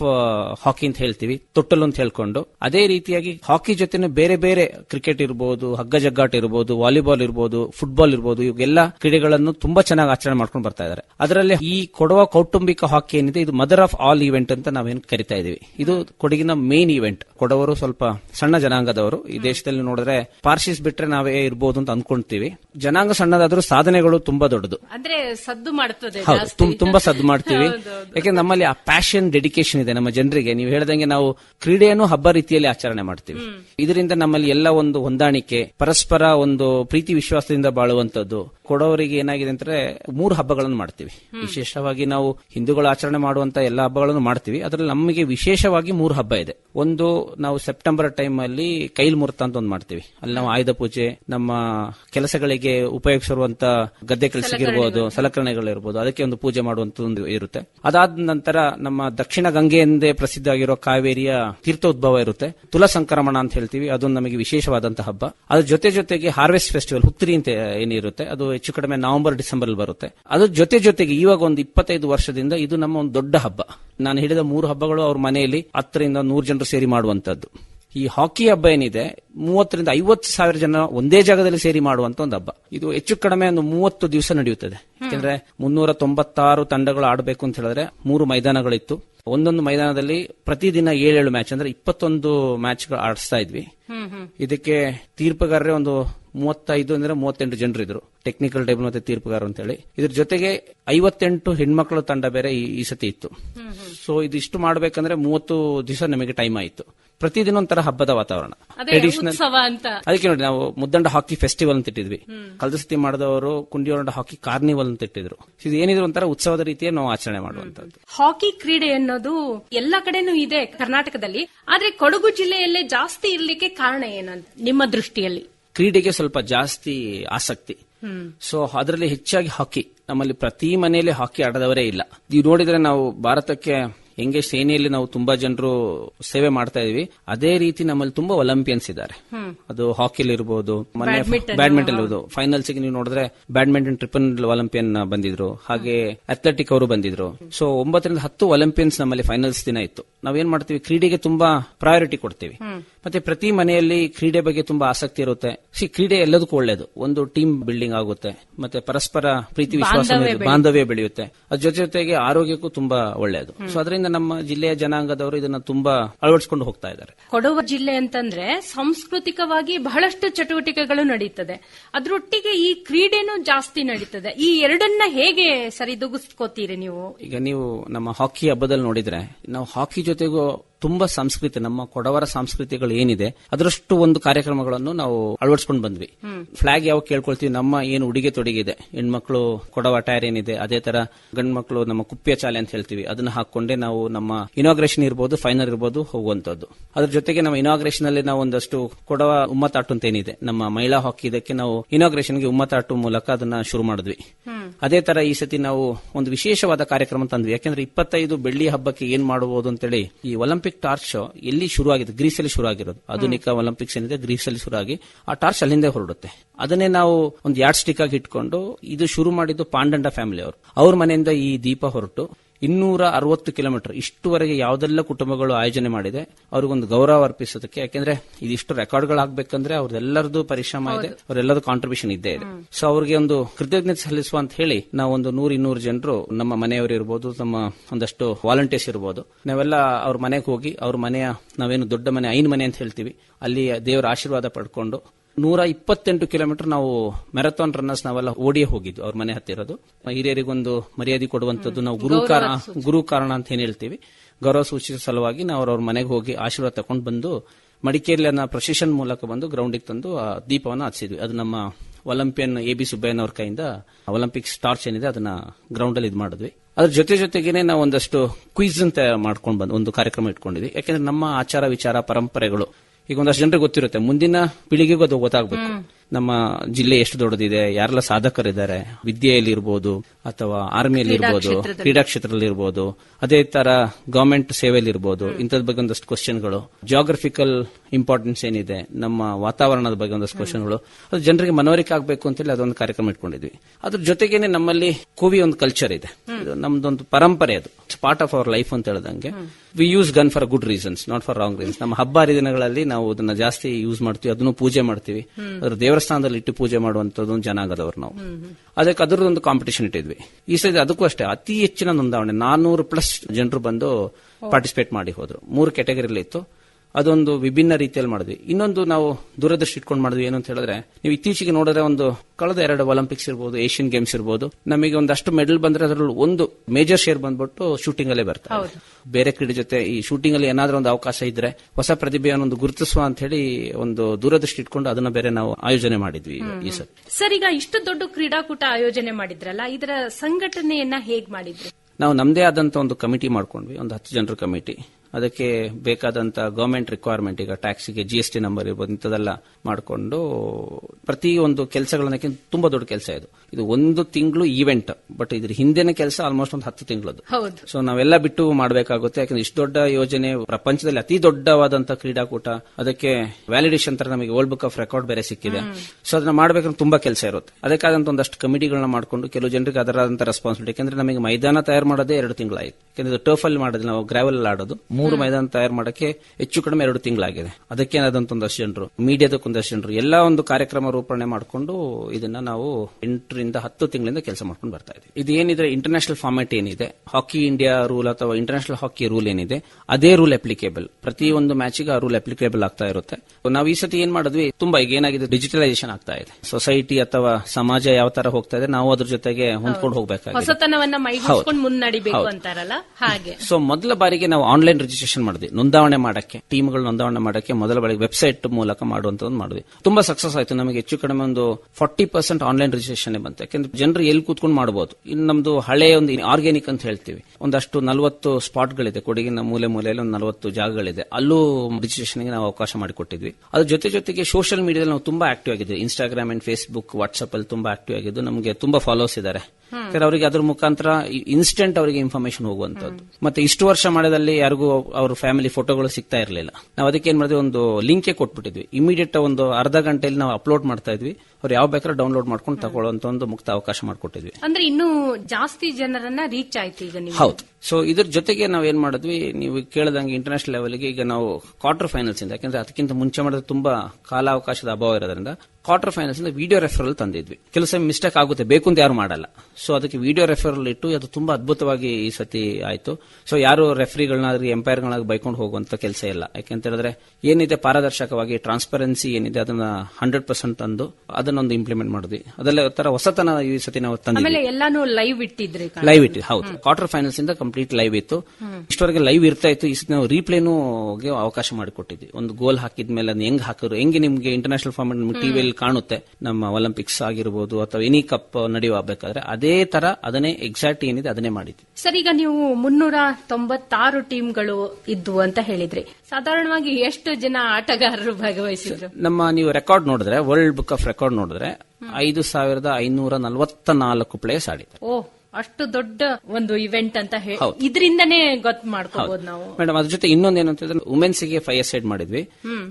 ಹಾಕಿ ಅಂತ ಹೇಳ್ತೀವಿ, ತೊಟ್ಟಲು ಅಂತ ಹೇಳ್ಕೊಂಡು. ಅದೇ ರೀತಿಯಾಗಿ ಹಾಕಿ ಜೊತೆನೆ ಬೇರೆ ಬೇರೆ ಕ್ರಿಕೆಟ್ ಇರಬಹುದು ಹಗ್ಗ ಜಗ್ಗಾಟ ಇರಬಹುದು ವಾಲಿಬಾಲ್ ಇರಬಹುದು ಫುಟ್ಬಾಲ್ ಇರಬಹುದು ಇವೆಲ್ಲ ಕ್ರೀಡೆಗಳನ್ನು ತುಂಬಾ ಚೆನ್ನಾಗಿ ಆಚರಣೆ ಮಾಡ್ಕೊಂಡು ಬರ್ತಾ ಇದ್ದಾರೆ. ಅದರಲ್ಲಿ ಈ ಕೊಡವ ಕೌಟುಂಬಿಕ ಹಾಕಿ ಏನಿದೆ, ಇದು ಮದರ್ ಆಫ್ ಆಲ್ ಇವೆಂಟ್ ಅಂತ ನಾವೇನು ಕರಿತಾ ಇದೀವಿ. ಇದು ಕೊಡಗಿನ ಮೇನ್ ಇವೆಂಟ್ ಕೊಡವರು ಸ್ವಲ್ಪ ಸಣ್ಣ ಜನಾಂಗದವರು. ಈ ದೇಶದಲ್ಲಿ ನೋಡಿದ್ರೆ ಪಾರ್ಸಿಸ್ ಬಿಟ್ರೆ ನಾವೇ ಇರ್ಬೋದು ಅಂತ ಅನ್ಕೊಂತೀವಿ. ಜನಾಂಗ ಸಣ್ಣದಾದ್ರೂ ಸಾಧನೆಗಳು ತುಂಬಾ ದೊಡ್ಡದು. ಅಂದ್ರೆ ಸದ್ದು ಮಾಡ್ತದೆ ಹೌದು. ತುಂ- ತುಂಬಾ ಸದ್ದು ಮಾಡ್ತೀವಿ. ಯಾಕೆಂದ್ರೆ ನಮ್ಮಲ್ಲಿ ಆ ಪ್ಯಾಷನ್ ಡೆಡಿಕೇಶನ್ ಇದೆ ನಮ್ಮ ಜನರಿಗೆ. ನೀವು ಹೇಳ್ದಂಗೆ ನಾವು ಕ್ರೀಡೆಯನ್ನು ಹಬ್ಬ ರೀತಿಯಲ್ಲಿ ಆಚರಣೆ ಮಾಡ್ತೀವಿ. ಇದರಿಂದ ನಮ್ಮಲ್ಲಿ ಎಲ್ಲ ಒಂದು ಹೊಂದಾಣಿಕೆ ಪರಸ್ಪರ ಒಂದು ಪ್ರೀತಿ ವಿಶ್ವಾಸದಿಂದ ಬಾಳುವಂತದ್ದು ಕೊಡೋರಿಗೆ ಏನಾಗಿದೆ ಅಂದ್ರೆ ಮೂರು ಹಬ್ಬಗಳನ್ನು ಮಾಡ್ತೀವಿ. ವಿಶೇಷವಾಗಿ ನಾವು ಹಿಂದೂಗಳು ಆಚರಣೆ ಮಾಡುವಂತ ಎಲ್ಲ ಹಬ್ಬಗಳನ್ನು ಮಾಡ್ತೀವಿ. ಅದರಲ್ಲಿ ನಮಗೆ ವಿಶೇಷವಾಗಿ ಮೂರು ಹಬ್ಬ ಇದೆ. ಒಂದು ನಾವು ಸೆಪ್ಟೆಂಬರ್ ಟೈಮ್ ಅಲ್ಲಿ ಕೈಲ್ ಮುಹೂರ್ತ ಅಂತ ಒಂದು ಮಾಡ್ತೀವಿ. ಅಲ್ಲಿ ನಾವು ಆಯುಧ ಪೂಜೆ ನಮ್ಮ ಕೆಲಸಗಳಿಗೆ ಉಪಯೋಗಿಸಿರುವಂತ ಗದ್ದೆ ಕೆಲಸಗಿರ್ಬೋದು ಸಲಕರಣೆಗಳಿರ್ಬೋದು ಅದಕ್ಕೆ ಒಂದು ಪೂಜೆ ಮಾಡುವಂತ ಒಂದು ಇರುತ್ತೆ. ಅದಾದ ನಂತರ ನಮ್ಮ ದಕ್ಷಿಣ ಗಂಗೆ ಎಂದೇ ಪ್ರಸಿದ್ಧ ಆಗಿರೋ ಕಾವೇರಿಯ ತೀರ್ಥೋದ್ಭವ ಇರುತ್ತೆ. ತುಲ ಸಂಕ್ರಮಣ ಅಂತ ಹೇಳ್ತೀವಿ ಅದು ನಮಗೆ ವಿಶೇಷವಾದಂತಹ ಹಬ್ಬ. ಅದ್ರ ಜೊತೆ ಜೊತೆಗೆ ಹಾರ್ವೆಸ್ಟ್ ಫೆಸ್ಟಿವಲ್ ಹುತ್ತರಿ ಅಂತ ಏನಿರುತ್ತೆ ಅದು ಹೆಚ್ಚು ಕಡಿಮೆ ನವೆಂಬರ್ ಡಿಸೆಂಬರ್ ಅಲ್ಲಿ ಬರುತ್ತೆ. ಅದ್ರ ಜೊತೆ ಜೊತೆಗೆ ಇವಾಗ ಒಂದು ಇಪ್ಪತ್ತೈದು ವರ್ಷದಿಂದ ಇದು ನಮ್ಮ ಒಂದು ದೊಡ್ಡ ಹಬ್ಬ. ನಾನು ಹೇಳಿದ ಮೂರು ಹಬ್ಬಗಳು ಅವ್ರ ಮನೆಯಲ್ಲಿ ಹತ್ತರಿಂದ ನೂರು ಜನರು ಸೇರಿ ಮಾಡುವಂತದ್ದು ಈ ಹಾಕಿ ಹಬ್ಬ ಏನಿದೆ ಮೂವತ್ತರಿಂದ ಐವತ್ತು ಸಾವಿರ ಜನ ಒಂದೇ ಜಾಗದಲ್ಲಿ ಸೇರಿ ಮಾಡುವಂತ ಒಂದು ಹಬ್ಬ. ಇದು ಹೆಚ್ಚು ಕಡಿಮೆ ಒಂದು ಮೂವತ್ತು ದಿವಸ ನಡೆಯುತ್ತದೆ. ಯಾಕಂದ್ರೆ ಮುನ್ನೂರ ತೊಂಬತ್ತಾರು ತಂಡಗಳು ಆಡಬೇಕು ಅಂತ ಹೇಳಿದ್ರೆ ಮೂರು ಮೈದಾನಗಳಿತ್ತು. ಒಂದೊಂದು ಮೈದಾನದಲ್ಲಿ ಪ್ರತಿದಿನ ಏಳೇಳು ಮ್ಯಾಚ್ ಅಂದ್ರೆ ಇಪ್ಪತ್ತೊಂದು ಮ್ಯಾಚ್ ಆಡಿಸ್ತಾ ಇದ್ವಿ. ಇದಕ್ಕೆ ತೀರ್ಪುಗಾರರೇ ಒಂದು ಮೂವತ್ತೈದು ಅಂದ್ರೆ ಮೂವತ್ತೆಂಟು ಜನರು ಇದ್ರು. ಟೆಕ್ನಿಕಲ್ ಟೇಬಲ್ ಮತ್ತೆ ತೀರ್ಪುಗಾರ ಅಂತ ಹೇಳಿ. ಇದ್ರ ಜೊತೆಗೆ ಐವತ್ತೆಂಟು ಹೆಣ್ಮಕ್ಳು ತಂಡ ಬೇರೆ ಈ- ಈ ಸತಿ ಇತ್ತು. ಸೊ ಇದಿಷ್ಟು ಮಾಡ್ಬೇಕಂದ್ರೆ ಮೂವತ್ತು ದಿವಸ ನಮಗೆ ಟೈಮ್ ಆಯಿತು. ಪ್ರತಿದಿನ ಒಂಥರ ಹಬ್ಬದ ವಾತಾವರಣ. ಟ್ರೆಡಿಷನಲ್ ಅದಕ್ಕೆ ನೋಡಿ ನಾವು ಮುದ್ದಂಡ ಹಾಕಿ ಫೆಸ್ಟಿವಲ್ ಅಂತ ಇಟ್ಟಿದ್ವಿ. ಕಲ್ದಸತಿ ಸತಿ ಮಾಡಿದವರು ಕುಂಡಿಯೋರಂಡ ಹಾಕಿ ಕಾರ್ನಿವಲ್ ಅಂತ ಇಟ್ಟಿದ್ರು. ಇದು ಏನಿದ್ರು ಒಂಥರ ಉತ್ಸವದ ರೀತಿಯ ನಾವು ಆಚರಣೆ ಮಾಡುವಂತದ್ದು ಹಾಕಿ ಕ್ರೀಡೆ ಅನ್ನೋದು ಎಲ್ಲ ಕಡೆನೂ ಇದೆ ಕರ್ನಾಟಕದಲ್ಲಿ. ಆದ್ರೆ ಕೊಡಗು ಜಿಲ್ಲೆಯಲ್ಲೇ ಜಾಸ್ತಿ ಇರ್ಲಿಕ್ಕೆ ಕಾರಣ ಏನಂತ ನಿಮ್ಮ ದೃಷ್ಟಿಯಲ್ಲಿ? ಕ್ರೀಡೆಗೆ ಸ್ವಲ್ಪ ಜಾಸ್ತಿ ಆಸಕ್ತಿ. ಸೊ ಅದರಲ್ಲಿ ಹೆಚ್ಚಾಗಿ ಹಾಕಿ. ನಮ್ಮಲ್ಲಿ ಪ್ರತಿ ಮನೆಯಲ್ಲಿ ಹಾಕಿ ಆಡದವರೇ ಇಲ್ಲ. ಇದು ನೋಡಿದ್ರೆ ನಾವು ಭಾರತಕ್ಕೆ ಹೆಂಗೆ ಸೇನೆಯಲ್ಲಿ ನಾವು ತುಂಬಾ ಜನರು ಸೇವೆ ಮಾಡ್ತಾ ಇದೀವಿ ಅದೇ ರೀತಿ ನಮ್ಮಲ್ಲಿ ತುಂಬಾ ಒಲಿಂಪಿಯನ್ಸ್ ಇದ್ದಾರೆ. ಅದು ಹಾಕಿಲಿ ಇರಬಹುದು ಮೊನ್ನೆ ಬ್ಯಾಡ್ಮಿಂಟನ್ ಇರ್ಬೋದು. ಫೈನಲ್ಸ್ ನೀವು ನೋಡಿದ್ರೆ ಬ್ಯಾಡ್ಮಿಂಟನ್ ಟ್ರಿಪಲ್ ಒಲಿಂಪಿಯನ್ ಬಂದಿದ್ರು ಹಾಗೆ ಅಥ್ಲೆಟಿಕ್ ಅವರು ಬಂದಿದ್ರು. ಸೊ ಒಂಬತ್ತರಿಂದ ಹತ್ತು ಒಲಿಂಪಿಯನ್ಸ್ ನಮ್ಮಲ್ಲಿ ಫೈನಲ್ಸ್ ದಿನ ಇತ್ತು. ನಾವೇನ್ ಮಾಡ್ತೀವಿ ಕ್ರೀಡೆಗೆ ತುಂಬಾ ಪ್ರಯಾರಿಟಿ ಕೊಡ್ತೀವಿ. ಮತ್ತೆ ಪ್ರತಿ ಮನೆಯಲ್ಲಿ ಕ್ರೀಡೆ ಬಗ್ಗೆ ತುಂಬಾ ಆಸಕ್ತಿ ಇರುತ್ತೆ. ಸಿ ಕ್ರೀಡೆ ಎಲ್ಲದಕ್ಕೂ ಒಳ್ಳೇದು. ಒಂದು ಟೀಮ್ ಬಿಲ್ಡಿಂಗ್ ಆಗುತ್ತೆ ಮತ್ತೆ ಪರಸ್ಪರ ಪ್ರೀತಿ ವಿಶ್ವಾಸ ಬಾಂಧವ್ಯ ಬೆಳೆಯುತ್ತೆ. ಅದ್ರ ಜೊತೆ ಜೊತೆಗೆ ಆರೋಗ್ಯಕ್ಕೂ ತುಂಬಾ ಒಳ್ಳೆಯದು ಸೊ ಅದರಿಂದ ನಮ್ಮ ಜಿಲ್ಲೆಯ ಜನಾಂಗದವರು ಇದನ್ನ ತುಂಬಾ ಅಳವಡಿಸಿಕೊಂಡು ಹೋಗ್ತಾ ಇದ್ದಾರೆ. ಕೊಡವ ಜಿಲ್ಲೆ ಅಂತಂದ್ರೆ ಸಾಂಸ್ಕೃತಿಕವಾಗಿ ಬಹಳಷ್ಟು ಚಟುವಟಿಕೆಗಳು ನಡೀತದೆ. ಅದ್ರೊಟ್ಟಿಗೆ ಈ ಕ್ರೀಡೆನೂ ಜಾಸ್ತಿ ನಡೀತದೆ. ಈ ಎರಡನ್ನ ಹೇಗೆ ಸರಿದೂಗಿಸ್ಕೋತೀರಿ ನೀವು? ಈಗ ನೀವು ನಮ್ಮ ಹಾಕಿ ಹಬ್ಬದಲ್ಲಿ ನೋಡಿದ್ರೆ ನಾವು ಹಾಕಿ ಜೊತೆಗೂ ತುಂಬಾ ಸಂಸ್ಕೃತಿ ನಮ್ಮ ಕೊಡವರ ಸಂಸ್ಕೃತಿಗಳು ಏನಿದೆ ಅದರಷ್ಟು ಒಂದು ಕಾರ್ಯಕ್ರಮಗಳನ್ನು ನಾವು ಅಳವಡಿಸ್ಕೊಂಡು ಬಂದ್ವಿ. ಫ್ಲಾಗ್ ಯಾವಾಗ ಕೇಳ್ಕೊಳ್ತೀವಿ ನಮ್ಮ ಏನು ಉಡುಗೆ ತೊಡುಗಿದೆ ಹೆಣ್ಮಕ್ಳು ಕೊಡವ ಟೈರ್ ಏನಿದೆ ಅದೇ ತರ ಗಂಡ್ಮಕ್ಳು ನಮ್ಮ ಕುಪ್ಪಿಯ ಚಾಲೆ ಅಂತ ಹೇಳ್ತೀವಿ. ಅದನ್ನ ಹಾಕೊಂಡೆ ನಾವು ನಮ್ಮ ಇನಾಗ್ರೇಷನ್ ಇರ್ಬೋದು ಫೈನಲ್ ಇರ್ಬೋದು ಹೋಗುವಂತದ್ದು ಅದ್ರ ಜೊತೆಗೆ ನಮ್ಮ ಇನಾಗ್ರೇಷನ್ ಅಲ್ಲಿ ನಾವು ಒಂದಷ್ಟು ಕೊಡವ ಉಮ್ಮತಾಟು ಅಂತ ಏನಿದೆ. ನಮ್ಮ ಮಹಿಳಾ ಹಾಕಿ ಇದಕ್ಕೆ ನಾವು ಇನಾಗ್ರೇಷನ್ಗೆ ಉಮ್ಮತಾಟು ಮೂಲಕ ಅದನ್ನ ಶುರು ಮಾಡಿದ್ವಿ. ಅದೇ ತರ ಈ ಸತಿ ನಾವು ಒಂದು ವಿಶೇಷವಾದ ಕಾರ್ಯಕ್ರಮ ತಂದ್ವಿ. ಯಾಕಂದ್ರೆ ಇಪ್ಪತ್ತೈದು ಬೆಳ್ಳಿ ಹಬ್ಬಕ್ಕೆ ಏನ್ ಮಾಡಬಹುದು ಅಂತೇಳಿ ಈ ಒಲಿಂಪಿಕ್ ಟಾರ್ಚ್ ಶೋ ಎಲ್ಲಿ ಶುರು ಆಗಿದೆ ಗ್ರೀಸ್ ಅಲ್ಲಿ ಶುರು ಆಗಿರೋದು ಆಧುನಿಕ ಒಲಿಂಪಿಕ್ಸ್ ಏನಿದೆ ಗ್ರೀಸ್ ಅಲ್ಲಿ ಶುರು ಆಗಿ ಆ ಟಾರ್ಚ್ ಅಲ್ಲಿಂದ ಹೊರಡುತ್ತೆ. ಅದನ್ನೇ ನಾವು ಒಂದು ಯಾರ್ಡ್ ಸ್ಟಿಕ್ ಆಗಿ ಇಟ್ಕೊಂಡು ಇದು ಶುರು ಮಾಡಿದ್ದು ಪಾಂಡಂಡ ಫ್ಯಾಮಿಲಿ ಅವರು. ಅವ್ರ ಮನೆಯಿಂದ ಈ ದೀಪ ಹೊರಟು. ಇನ್ನೂರ ಅರವತ್ತು ಕಿಲೋಮೀಟರ್ ಇಷ್ಟುವರೆಗೆ ಯಾವುದೆಲ್ಲ ಕುಟುಂಬಗಳು ಆಯೋಜನೆ ಮಾಡಿದೆ ಅವ್ರಿಗೊಂದು ಗೌರವ ಅರ್ಪಿಸೋದಕ್ಕೆ ಯಾಕೆಂದ್ರೆ ಇದಿಷ್ಟು ರೆಕಾರ್ಡ್ಗಳು ಆಗ್ಬೇಕಂದ್ರೆ ಅವ್ರದ್ದೆಲ್ಲರದು ಪರಿಶ್ರಮ ಇದೆ ಅವರೆಲ್ಲರದು ಕಾಂಟ್ರಿಬ್ಯೂಷನ್ ಇದ್ದೇ ಇದೆ. ಸೊ ಅವ್ರಿಗೆ ಒಂದು ಕೃತಜ್ಞತೆ ಸಲ್ಲಿಸುವ ಅಂತ ಹೇಳಿ ನಾವು ಒಂದು ನೂರ ಇನ್ನೂರು ಜನರು ನಮ್ಮ ಮನೆಯವರು ಇರ್ಬೋದು ನಮ್ಮ ಒಂದಷ್ಟು ವಾಲಂಟಿಯರ್ಸ್ ಇರ್ಬೋದು ನಾವೆಲ್ಲ ಅವ್ರ ಮನೆಗೆ ಹೋಗಿ ಅವ್ರ ಮನೆಯ ನಾವೇನು ದೊಡ್ಡ ಮನೆ ಐನ್ ಮನೆ ಅಂತ ಹೇಳ್ತೀವಿ ಅಲ್ಲಿ ದೇವರ ಆಶೀರ್ವಾದ ಪಡ್ಕೊಂಡು ನೂರ ಇಪ್ಪತ್ತೆಂಟು ಕಿಲೋಮೀಟರ್ ನಾವು ಮ್ಯಾರಥಾನ್ ರನ್ನರ್ಸ್ ನಾವೆಲ್ಲ ಓಡಿಯೇ ಹೋಗಿದ್ವಿ ಅವ್ರ ಮನೆ ಹತ್ತಿರದು ಹಿರಿಯರಿಗೊಂದು ಮರ್ಯಾದೆ ಕೊಡುವಂತದ್ದು ನಾವು ಗುರು ಕಾರಣ ಗುರು ಕಾರಣ ಅಂತ ಏನ್ ಹೇಳ್ತೀವಿ. ಗೌರವ ಸೂಚಿಸುವ ಸಲುವಾಗಿ ನಾವು ಅವ್ರ ಮನೆಗೆ ಹೋಗಿ ಆಶೀರ್ವಾದ ತಗೊಂಡು ಬಂದು ಮಡಿಕೇರಿಯನ್ನ ಪ್ರೊಸೆಷನ್ ಮೂಲಕ ಬಂದು ಗ್ರೌಂಡಿಗೆ ತಂದು ಆ ದೀಪವನ್ನು ಹಚ್ಚಿದ್ವಿ. ಅದು ನಮ್ಮ ಒಲಿಂಪಿಯನ್ ಎ ಬಿ ಸುಬ್ಬಯ್ಯನವ್ರ ಕೈಯಿಂದ ಒಲಿಂಪಿಕ್ಸ್ ಟಾರ್ಚ್ ಏನಿದೆ ಅದನ್ನ ಗ್ರೌಂಡ್ ಅಲ್ಲಿ ಇದು ಮಾಡಿದ್ವಿ. ಅದ್ರ ಜೊತೆ ಜೊತೆಗೇನೆ ನಾವು ಒಂದಷ್ಟು ಕ್ವಿಜ್ ಅಂತ ಮಾಡ್ಕೊಂಡು ಬಂದು ಒಂದು ಕಾರ್ಯಕ್ರಮ ಇಟ್ಕೊಂಡಿದ್ವಿ. ಯಾಕಂದ್ರೆ ನಮ್ಮ ಆಚಾರ ವಿಚಾರ ಪರಂಪರೆಗಳು ಈಗ ಒಂದಷ್ಟು ಜನರಿಗೆ ಗೊತ್ತಿರುತ್ತೆ ಮುಂದಿನ ಪೀಳಿಗೆಗೂ ಅದು ಗೊತ್ತಾಗಬೇಕು. ನಮ್ಮ ಜಿಲ್ಲೆ ಎಷ್ಟು ದೊಡ್ಡದಿದೆ ಯಾರೆಲ್ಲ ಸಾಧಕರಿದ್ದಾರೆ ವಿದ್ಯೆಯಲ್ಲಿ ಇರ್ಬೋದು ಅಥವಾ ಆರ್ಮಿಯಲ್ಲಿ ಇರ್ಬೋದು ಕ್ರೀಡಾ ಕ್ಷೇತ್ರದಲ್ಲಿ ಇರ್ಬೋದು ಅದೇ ತರ ಗವರ್ಮೆಂಟ್ ಸೇವೆಯಲ್ಲಿ ಇರ್ಬೋದು ಇಂಥದ್ ಬಗ್ಗೆ ಒಂದಷ್ಟು ಕ್ವಶನ್ಗಳು ಜಾಗ್ರಫಿಕಲ್ ಇಂಪಾರ್ಟೆನ್ಸ್ ಏನಿದೆ ನಮ್ಮ ವಾತಾವರಣದ ಬಗ್ಗೆ ಒಂದಷ್ಟು ಕ್ವಶನ್ಗಳು ಅದು ಜನರಿಗೆ ಮನವರಿಕೆ ಆಗಬೇಕು ಅಂತೇಳಿ ಅದೊಂದು ಕಾರ್ಯಕ್ರಮ ಇಟ್ಕೊಂಡಿದ್ವಿ. ಅದ್ರ ಜೊತೆಗೇನೆ ನಮ್ಮಲ್ಲಿ ಕೂವಿ ಒಂದು ಕಲ್ಚರ್ ಇದೆ. ನಮ್ದೊಂದು ಪರಂಪರೆ ಅದು. ಪಾರ್ಟ್ ಆಫ್ ಅವರ್ ಲೈಫ್ ಅಂತ ಹೇಳ್ದಂಗೆ. We use gun for good reasons not for wrong reasons ನಮ್ಮ ಹಬ್ಬ ಹರಿದಿನಗಳಲ್ಲಿ ನಾವು ಅದನ್ನ ಜಾಸ್ತಿ ಯೂಸ್ ಮಾಡ್ತೀವಿ ಅದನ್ನು ಪೂಜೆ ಮಾಡ್ತೀವಿ. ಅದ್ರ ದೇವಸ್ಥಾನದಲ್ಲಿ ಇಟ್ಟು ಪೂಜೆ ಮಾಡುವಂತದ್ದು ಜನ ಆಗದವ್ರು ನಾವು. ಅದಕ್ಕೆ ಅದರದೊಂದು ಕಾಂಪಿಟೇಷನ್ ಇಟ್ಟಿದ್ವಿ. ಈ ಸರಿ ಅದಕ್ಕೂ ಅಷ್ಟೇ ಅತಿ ಹೆಚ್ಚಿನ ನೋಂದಾವಣೆ ನಾನೂರು ಪ್ಲಸ್ ಜನರು ಬಂದು ಪಾರ್ಟಿಸಿಪೇಟ್ ಮಾಡಿ ಹೋದ್ರು. ಮೂರು ಕ್ಯಾಟಗರಿಲಿ ಇತ್ತು. ಅದೊಂದು ವಿಭಿನ್ನ ರೀತಿಯಲ್ಲಿ ಮಾಡಿದ್ವಿ. ಇನ್ನೊಂದು ನಾವು ದೂರದೃಷ್ಟಿ ಇಟ್ಕೊಂಡು ಮಾಡಿದ್ವಿ ಏನು ಅಂತ ಹೇಳಿದ್ರೆ ನೀವು ಇತ್ತೀಚೆಗೆ ನೋಡಿದ್ರೆ ಒಂದು ಕಳೆದ ಎರಡು ಒಲಿಂಪಿಕ್ಸ್ ಇರ್ಬೋದು ಏಷ್ಯನ್ ಗೇಮ್ಸ್ ಇರಬಹುದು ನಮಗೆ ಒಂದಷ್ಟು ಮೆಡಲ್ ಬಂದ್ರೆ ಅದರಲ್ಲಿ ಒಂದು ಮೇಜರ್ ಶೇರ್ ಬಂದ್ಬಿಟ್ಟು ಶೂಟಿಂಗ್ ಅಲ್ಲೇ ಬರ್ತದೆ. ಬೇರೆ ಕ್ರೀಡೆ ಜೊತೆ ಈ ಶೂಟಿಂಗ್ ಅಲ್ಲಿ ಏನಾದರೂ ಒಂದು ಅವಕಾಶ ಇದ್ರೆ ಹೊಸ ಪ್ರತಿಭೆಯನ್ನು ಒಂದು ಗುರುತಿಸುವ ಅಂತ ಹೇಳಿ ಒಂದು ದೂರದೃಷ್ಟಿ ಇಟ್ಕೊಂಡು ಅದನ್ನ ಬೇರೆ ನಾವು ಆಯೋಜನೆ ಮಾಡಿದ್ವಿ ಈ ಸರ್. ಸರ್ ಈಗ ಇಷ್ಟು ದೊಡ್ಡ ಕ್ರೀಡಾಕೂಟ ಆಯೋಜನೆ ಮಾಡಿದ್ರಲ್ಲ ಇದರ ಸಂಘಟನೆಯನ್ನ ಹೇಗ್ ಮಾಡಿದ್ರಿ? ನಾವು ನಮ್ದೇ ಆದಂತ ಒಂದು ಕಮಿಟಿ ಮಾಡ್ಕೊಂಡ್ವಿ ಒಂದು ಹತ್ತು ಜನರ ಕಮಿಟಿ. ಅದಕ್ಕೆ ಬೇಕಾದಂತ ಗವರ್ಮೆಂಟ್ ರಿಕ್ವೈರ್ಮೆಂಟ್ ಈಗ ಟ್ಯಾಕ್ಸಿಗೆ ಜಿ ಎಸ್ ಟಿ ನಂಬರ್ ಇರ್ಬೋದು ಇಂಥದೆಲ್ಲ ಮಾಡಿಕೊಂಡು ಪ್ರತಿ ಒಂದು ಕೆಲಸಗಳನ್ನಕ್ಕೆ ತುಂಬಾ ದೊಡ್ಡ ಕೆಲಸ ಇದು. ಇದು ಒಂದು ತಿಂಗಳು ಈವೆಂಟ್ ಬಟ್ ಇದ್ರ ಹಿಂದಿನ ಕೆಲಸ ಆಲ್ಮೋಸ್ಟ್ ಒಂದು ಹತ್ತು ತಿಂಗಳದು ಹೌದು. ಸೊ ನಾವೆಲ್ಲ ಬಿಟ್ಟು ಮಾಡಬೇಕಾಗುತ್ತೆ ಯಾಕಂದ್ರೆ ಇಷ್ಟು ದೊಡ್ಡ ಯೋಜನೆ ಪ್ರಪಂಚದಲ್ಲಿ ಅತಿ ದೊಡ್ಡವಾದಂತಹ ಕ್ರೀಡಾಕೂಟ ಅದಕ್ಕೆ ವ್ಯಾಲಿಡೇಷನ್ ತರ ನಮಗೆ ವರ್ಲ್ಡ್ ಬುಕ್ ಆಫ್ ರೆಕಾರ್ಡ್ ಬೇರೆ ಸಿಕ್ಕಿದೆ. ಸೊ ಅದನ್ನ ಮಾಡ್ಬೇಕಂದ್ರೆ ತುಂಬಾ ಕೆಲಸ ಇರುತ್ತೆ. ಅದಕ್ಕಾದಂತ ಒಂದಷ್ಟು ಕಮಿಟಿಗಳನ್ನ ಮಾಡ್ಕೊಂಡು ಕೆಲವು ಜನರಿಗೆ ಅದರಾದಂತಹ ರೆಸ್ಪಾನ್ಸಿಬಿಲಿಟಿ ಯಾಕಂದ್ರೆ ನಮಗೆ ಮೈದಾನ ತಯಾರು ಮಾಡೋದೇ ಎರಡು ತಿಂಗಳಾಯ್ತು. ಯಾಕಂದ್ರೆ ಟರ್ಫ್ ಅಲ್ಲಿ ಮಾಡೋದು ನಾವು ಗ್ರಾವೆಲ್ ಆಡೋದು. ಮೂರು ಮೈದಾನ ತಯಾರು ಮಾಡಕ್ಕೆ ಹೆಚ್ಚು ಕಡಿಮೆ ಎರಡು ತಿಂಗಳಾಗಿದೆ. ಅದಕ್ಕೇನಾದಂತ ಒಂದಷ್ಟು ಜನರು ಮೀಡಿಯಾದಕ್ಕೆ ಒಂದಷ್ಟು ಜನರು ಎಲ್ಲ ಒಂದು ಕಾರ್ಯಕ್ರಮ ರೂಪಣೆ ಮಾಡಿಕೊಂಡು ಇದನ್ನ ನಾವು ಎಂಟರಿಂದ ಹತ್ತು ತಿಂಗಳಿಂದ ಕೆಲಸ ಮಾಡ್ಕೊಂಡು ಬರ್ತಾ ಇದ್ದೀವಿ. ಇದು ಏನಿದ್ರೆ ಇಂಟರ್ನ್ಯಾಷನಲ್ ಫಾರ್ಮ್ಯಾಟ್ ಏನಿದೆ ಹಾಕಿ ಇಂಡಿಯಾ ರೂಲ್ ಅಥವಾ ಇಂಟರ್ನ್ಯಾಷನಲ್ ಹಾಕಿ ರೂಲ್ ಏನಿದೆ ಅದೇ ರೂಲ್ ಅಪ್ಲಿಕೇಬಲ್ ಪ್ರತಿ ಒಂದು ಮ್ಯಾಚಿಗೆ ಆ ರೂಲ್ ಅಪ್ಲಿಕೇಬಲ್ ಆಗ್ತಾ ಇರುತ್ತೆ. ನಾವು ಈ ಸತಿ ಏನ್ ಮಾಡಿದ್ವಿ ತುಂಬಾ ಈಗ ಏನಾಗಿದೆ ಡಿಜಿಟಲೈಸೇಷನ್ ಆಗ್ತಾ ಇದೆ. ಸೊಸೈಟಿ ಅಥವಾ ಸಮಾಜ ಯಾವ ತರ ಹೋಗ್ತಾ ಇದೆ ನಾವು ಅದ್ರ ಜೊತೆಗೆ ಹೊಂದ್ಕೊಂಡು ಹೋಗ್ಬೇಕಾಗಿದೆ. ಹಾಗೆ. ಸೊ ಮೊದಲ ಬಾರಿಗೆ ನಾವು ಆನ್ಲೈನ್ ರಿಜಿಸ್ಟ್ರೇಷನ್ ಮಾಡಿದ್ವಿ. ನೋಂದಾವಣೆ ಮಾಡಕ್ಕೆ ಟೀಮ್ಗಳು ನೋಂದಾವಣೆ ಮಾಡಕ್ಕೆ ಮೊದಲ ಬಾರಿಗೆ ವೆಬ್ಸೈಟ್ ಮೂಲಕ ಮಾಡುವಂತದ್ದು ಮಾಡಿದ್ವಿ. ತುಂಬಾ ಸಕ್ಸಸ್ ಆಯ್ತು. ನಮಗೆ ಹೆಚ್ಚು ಕಡಿಮೆ ಒಂದು ಫಾರ್ಟಿ ಪರ್ಸೆಂಟ್ ಆನ್ಲೈನ್ ರಿಜಿಸ್ಟ್ರೇಷನ್ ಬಂತು. ಯಾಕಂದ್ರೆ ಜನರು ಎಲ್ಲಿ ಕೂತ್ಕೊಂಡು ಮಾಡಬಹುದು ಇನ್ನು ನಮ್ದು ಹಳೆ ಒಂದು ಆರ್ಗ್ಯಾನಿಕ್ ಅಂತ ಹೇಳ್ತೀವಿ. ಒಂದಷ್ಟು ನಲವತ್ತು ಸ್ಪಾಟ್ಗಳಿದೆ ಕೊಡಗಿನ ಮೂಲೆ ಮೂಲೆಯಲ್ಲಿ ಒಂದು ನಲವತ್ತು ಜಾಗಗಳಿದೆ. ಅಲ್ಲೂ ರಿಜಿಸ್ಟ್ರೇಷನ್ಗೆ ನಾವು ಅವಕಾಶ ಮಾಡಿಕೊಟ್ಟಿದ್ವಿ. ಅದ್ರ ಜೊತೆ ಜೊತೆಗೆ ಸೋಷಿಯಲ್ ಮೀಡಿಯಾದಲ್ಲಿ ನಾವು ತುಂಬಾ ಆಕ್ಟಿವ್ ಆಗಿದ್ವಿ ಇನ್ಸ್ಟಾಗ್ರಾಮ್ ಅಂಡ್ ಫೇಸ್ಬುಕ್ ವಾಟ್ಸ್ಆಪ್ ಅಲ್ಲಿ ತುಂಬಾ ಆಕ್ಟಿವ್ ಆಗಿದ್ದು ನಮಗೆ ತುಂಬಾ ಫಾಲೋಸ್ ಇದ್ದಾರೆ. ಅವರಿಗೆ ಅದ್ರ ಮುಖಾಂತರ ಇನ್ಸ್ಟೆಂಟ್ ಅವರಿಗೆ ಇನ್ಫಾರ್ಮೇಶನ್ ಹೋಗುವಂತದ್ದು ಮತ್ತೆ ಇಷ್ಟು ವರ್ಷ ಮಾಡಿದಲ್ಲಿ ಯಾರಿಗೂ ಅವ್ರ ಫ್ಯಾಮಿಲಿ ಫೋಟೋಗಳು ಸಿಗ್ತಾ ಇರಲಿಲ್ಲ. ನಾವು ಅದಕ್ಕೆ ಏನ್ ಮಾಡಿದ್ವಿ ಒಂದು ಲಿಂಕೆ ಕೊಟ್ಬಿಟ್ಟಿದ್ವಿ. ಇಮಿಡಿಯೇಟ್ ಒಂದು ಅರ್ಧ ಗಂಟೆಯಲ್ಲಿ ನಾವು ಅಪ್ಲೋಡ್ ಮಾಡ್ತಾ ಇದ್ವಿ. ಅವ್ರು ಯಾವ ಬೇಕಾದ್ರೆ ಡೌನ್ಲೋಡ್ ಮಾಡ್ಕೊಂಡು ತಗೊಳ್ಳುವಂತ ಒಂದು ಮುಕ್ತ ಅವಕಾಶ ಮಾಡಿಕೊಟ್ಟಿದ್ವಿ. ಅಂದ್ರೆ ಇನ್ನೂ ಜಾಸ್ತಿ ಜನರನ್ನ ರೀಚ್ ಆಯ್ತು ಈಗ ನೀವು ಹೌದು. ಸೊ ಇದ್ರ ಜೊತೆಗೆ ನಾವು ಏನ್ ಮಾಡಿದ್ವಿ ನೀವು ಕೇಳದಂಗೆ ಇಂಟರ್ನ್ಯಾಷನಲ್ ಲೆವೆಲ್ಗೆ ಈಗ ನಾವು ಕ್ವಾರ್ಟರ್ ಫೈನಲ್ಸ್ ಇಂದ ಯಾಕಂದ್ರೆ ಅದಕ್ಕಿಂತ ಮುಂಚೆ ಮಾಡಿದ್ರೆ ತುಂಬಾ ಕಾಲಾವಕಾಶದ ಅಭಾವ ಇರೋದ್ರಿಂದ ಕ್ವಾರ್ಟರ್ ಫೈನಲ್ಸ್ ಇಂದ ವಿಡಿಯೋ ರೆಫರಲ್ ತಂದಿದ್ವಿ. ಕೆಲಸ ಮಿಸ್ಟೇಕ್ ಆಗುತ್ತೆ ಬೇಕು ಅಂತ ಯಾರು ಮಾಡಲ್ಲ. ಸೊ ಅದಕ್ಕೆ ವಿಡಿಯೋ ರೆಫರಲ್ ಇಟ್ಟು ಅದು ತುಂಬಾ ಅದ್ಭುತವಾಗಿ ಈ ಸತಿ ಆಯ್ತು. ಸೊ ಯಾರು ರೆಫರಿಗಳನ್ನಾಗ್ಲಿ ಎಂಪೈರ್ಗಳನ್ನಾಗಿ ಬೈಕೊಂಡು ಹೋಗುವಂತ ಕೆಲಸ ಇಲ್ಲ. ಯಾಕೆಂತ ಹೇಳಿದ್ರೆ ಏನಿದೆ ಪಾರದರ್ಶಕವಾಗಿ ಟ್ರಾನ್ಸ್ಪರೆನ್ಸಿ ಏನಿದೆ ಅದನ್ನ ಹಂಡ್ರೆಡ್ ಪರ್ಸೆಂಟ್ ತಂದು ಅದನ್ನೊಂದು ಇಂಪ್ಲಿಮೆಂಟ್ ಮಾಡಿದ್ವಿ. ಅದೆಲ್ಲ ತರ ಹೊಸತನ ಈ ಸತಿ ನಾವು ತಂದಿದ್ವಿ. ಎಲ್ಲಾನು ಲೈವ್ ಇಟ್ಟಿದ್ರಿ ಲೈವ್ ಇಟ್ಟು ಹೌದು. ಕ್ವಾರ್ಟರ್ ಫೈನಲ್ಸ್ ಇಂದ ಕಂಪ್ಲೀಟ್ ಲೈವ್ ಇತ್ತು. ಇಷ್ಟವರೆಗೆ ಲೈವ್ ಇರ್ತಾ ಇತ್ತು. ಈ ಸತಿ ನಾವು ರೀಪ್ಲೇನು ಅವಕಾಶ ಮಾಡಿಕೊಟ್ಟಿದ್ವಿ. ಒಂದು ಗೋಲ್ ಹಾಕಿದ್ಮೇಲೆ ಅದನ್ನ ಹೆಂಗ್ ಹಾಕಿದ್ರು ಹೆಂಗೆ ನಿಮ್ಗೆ ಇಂಟರ್ನ್ಯಾಷನಲ್ ಫಾರ್ಮೆಟ್ ಟಿವಿಯಲ್ಲಿ ಕಾಣುತ್ತೆ. ನಮ್ಮ ಒಲಿಂಪಿಕ್ಸ್ ಆಗಿರ್ಬೋದು ಅಥವಾ ಎನಿ ಕಪ್ ನಡೆಯುವಾಗಬೇಕಾದ್ರೆ ಅದೇ ತರ ಅದನ್ನೇ ಎಕ್ಸಾಕ್ಟ್ ಏನಿದೆ ಅದನ್ನೇ ಮಾಡಿದ್ವಿ. ಸರ್ ಈಗ ನೀವು ಮುನ್ನೂರ ತೊಂಬತ್ತಾರು ಟೀಮ್ಗಳು ಇದ್ವು ಅಂತ ಹೇಳಿದ್ರಿ. ಸಾಧಾರಣವಾಗಿ ಎಷ್ಟು ಜನ ಆಟಗಾರರು ಭಾಗವಹಿಸಿದ್ರು? ನಮ್ಮ ನೀವು ರೆಕಾರ್ಡ್ ನೋಡಿದ್ರೆ ವರ್ಲ್ಡ್ ಬುಕ್ ಆಫ್ ರೆಕಾರ್ಡ್ ನೋಡಿದ್ರೆ ಐದು ಸಾವಿರದ ಐನೂರ ನಲವತ್ತ ನಾಲ್ಕು ಪ್ಲೇಸ್ ಆಡಿದ್ದಾರೆ. ಓ ಅಷ್ಟು ದೊಡ್ಡ ಒಂದು ಇವೆಂಟ್ ಅಂತ ಹೇಳಿ. ಇದರಿಂದನೇ ಗೊತ್ತು ಮಾಡ್ಕೋಬಹುದು ನಾವು. ಮೇಡಮ್ ಅದ್ರ ಜೊತೆ ಇನ್ನೊಂದು ಏನಂತಂದ್ರೆ ವುಮೆನ್ಸ್ಗೆ ಫೈವ್ ಸೈಡ್ ಮಾಡಿದ್ವಿ.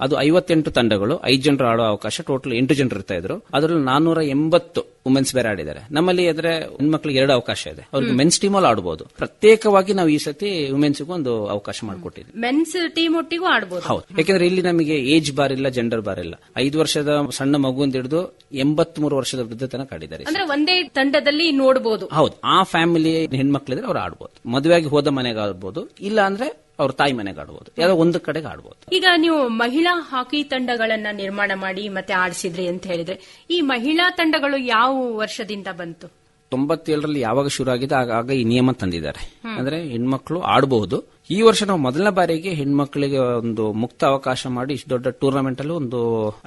ಅದು ಐವತ್ತೆಂಟು ತಂಡಗಳು ಐದು ಜನರು ಆಡೋ ಅವಕಾಶ ಟೋಟಲ್ ಎಂಟು ಜನರು ಇರ್ತಾ ಇದ್ರು. ಅದರಲ್ಲಿ ನಾನೂರ ಎಂಬತ್ತು ವುಮೆನ್ಸ್ ಬೇರೆ ಆಡಿದ್ದಾರೆ. ನಮ್ಮಲ್ಲಿ ಆದ್ರೆ ಹೆಣ್ಮಕ್ಳಿಗೆ ಎರಡು ಅವಕಾಶ ಇದೆ. ಅವ್ರಿಗೆ ಮೆನ್ಸ್ ಟೀಮ್ ಅಲ್ಲಿ ಆಡಬಹುದು ಪ್ರತ್ಯೇಕವಾಗಿ ನಾವು ಈ ಸತಿ ವುಮೆನ್ಸ್ ಒಂದು ಅವಕಾಶ ಮಾಡಿಕೊಟ್ಟಿದ್ವಿ. ಮೆನ್ಸ್ ಟೀಮ್ ಒಟ್ಟಿಗೂ ಆಡಬಹುದು ಹೌದು. ಯಾಕಂದ್ರೆ ಇಲ್ಲಿ ನಮಗೆ ಏಜ್ ಬಾರ್ ಇಲ್ಲ ಜೆಂಡರ್ ಬಾರ್ ಇಲ್ಲ. ಐದು ವರ್ಷದ ಸಣ್ಣ ಮಗುವಿಂದ ಹಿಡಿದು ಎಂಬತ್ ಮೂರು ವರ್ಷದ ವೃದ್ಧ ತನಕ ಆಡಿದ್ದಾರೆ ಅಂದ್ರೆ ಒಂದೇ ತಂಡದಲ್ಲಿ ನೋಡಬಹುದು ಹೌದು. ಆ ಫ್ಯಾಮಿಲಿ ಹೆಣ್ಮಕ್ಳಿದ್ರೆ ಅವ್ರು ಆಡ್ಬೋದು. ಮದುವೆಯಾಗಿ ಹೋದ ಮನೆಗೆ ಆಡ್ಬೋದು ಇಲ್ಲ ಅಂದ್ರೆ ಅವ್ರ ತಾಯಿ ಮನೆಗೆ ಆಡ್ಬೋದು. ಯಾವ್ದೋ ಒಂದು ಕಡೆಗೆ ಆಡ್ಬೋದು. ಈಗ ನೀವು ಮಹಿಳಾ ಹಾಕಿ ತಂಡಗಳನ್ನ ನಿರ್ಮಾಣ ಮಾಡಿ ಮತ್ತೆ ಆಡಿಸಿದ್ರಿ ಅಂತ ಹೇಳಿದ್ರೆ ಈ ಮಹಿಳಾ ತಂಡಗಳು ಯಾವ ವರ್ಷದಿಂದ ಬಂತು? ತೊಂಬತ್ತೇಳರಲ್ಲಿ ಯಾವಾಗ ಶುರು ಆಗಿದೆ ಆಗ ಆಗ ಈ ನಿಯಮ ತಂದಿದ್ದಾರೆ. ಅಂದ್ರೆ ಹೆಣ್ಮಕ್ಳು ಆಡಬಹುದು ಈ ವರ್ಷ ನಾವು ಮೊದಲನೇ ಬಾರಿಗೆ ಹೆಣ್ಮಕ್ಳಿಗೆ ಒಂದು ಮುಕ್ತ ಅವಕಾಶ ಮಾಡಿ ಇಷ್ಟು ದೊಡ್ಡ ಟೂರ್ನಮೆಂಟ್ ಅಲ್ಲಿ ಒಂದು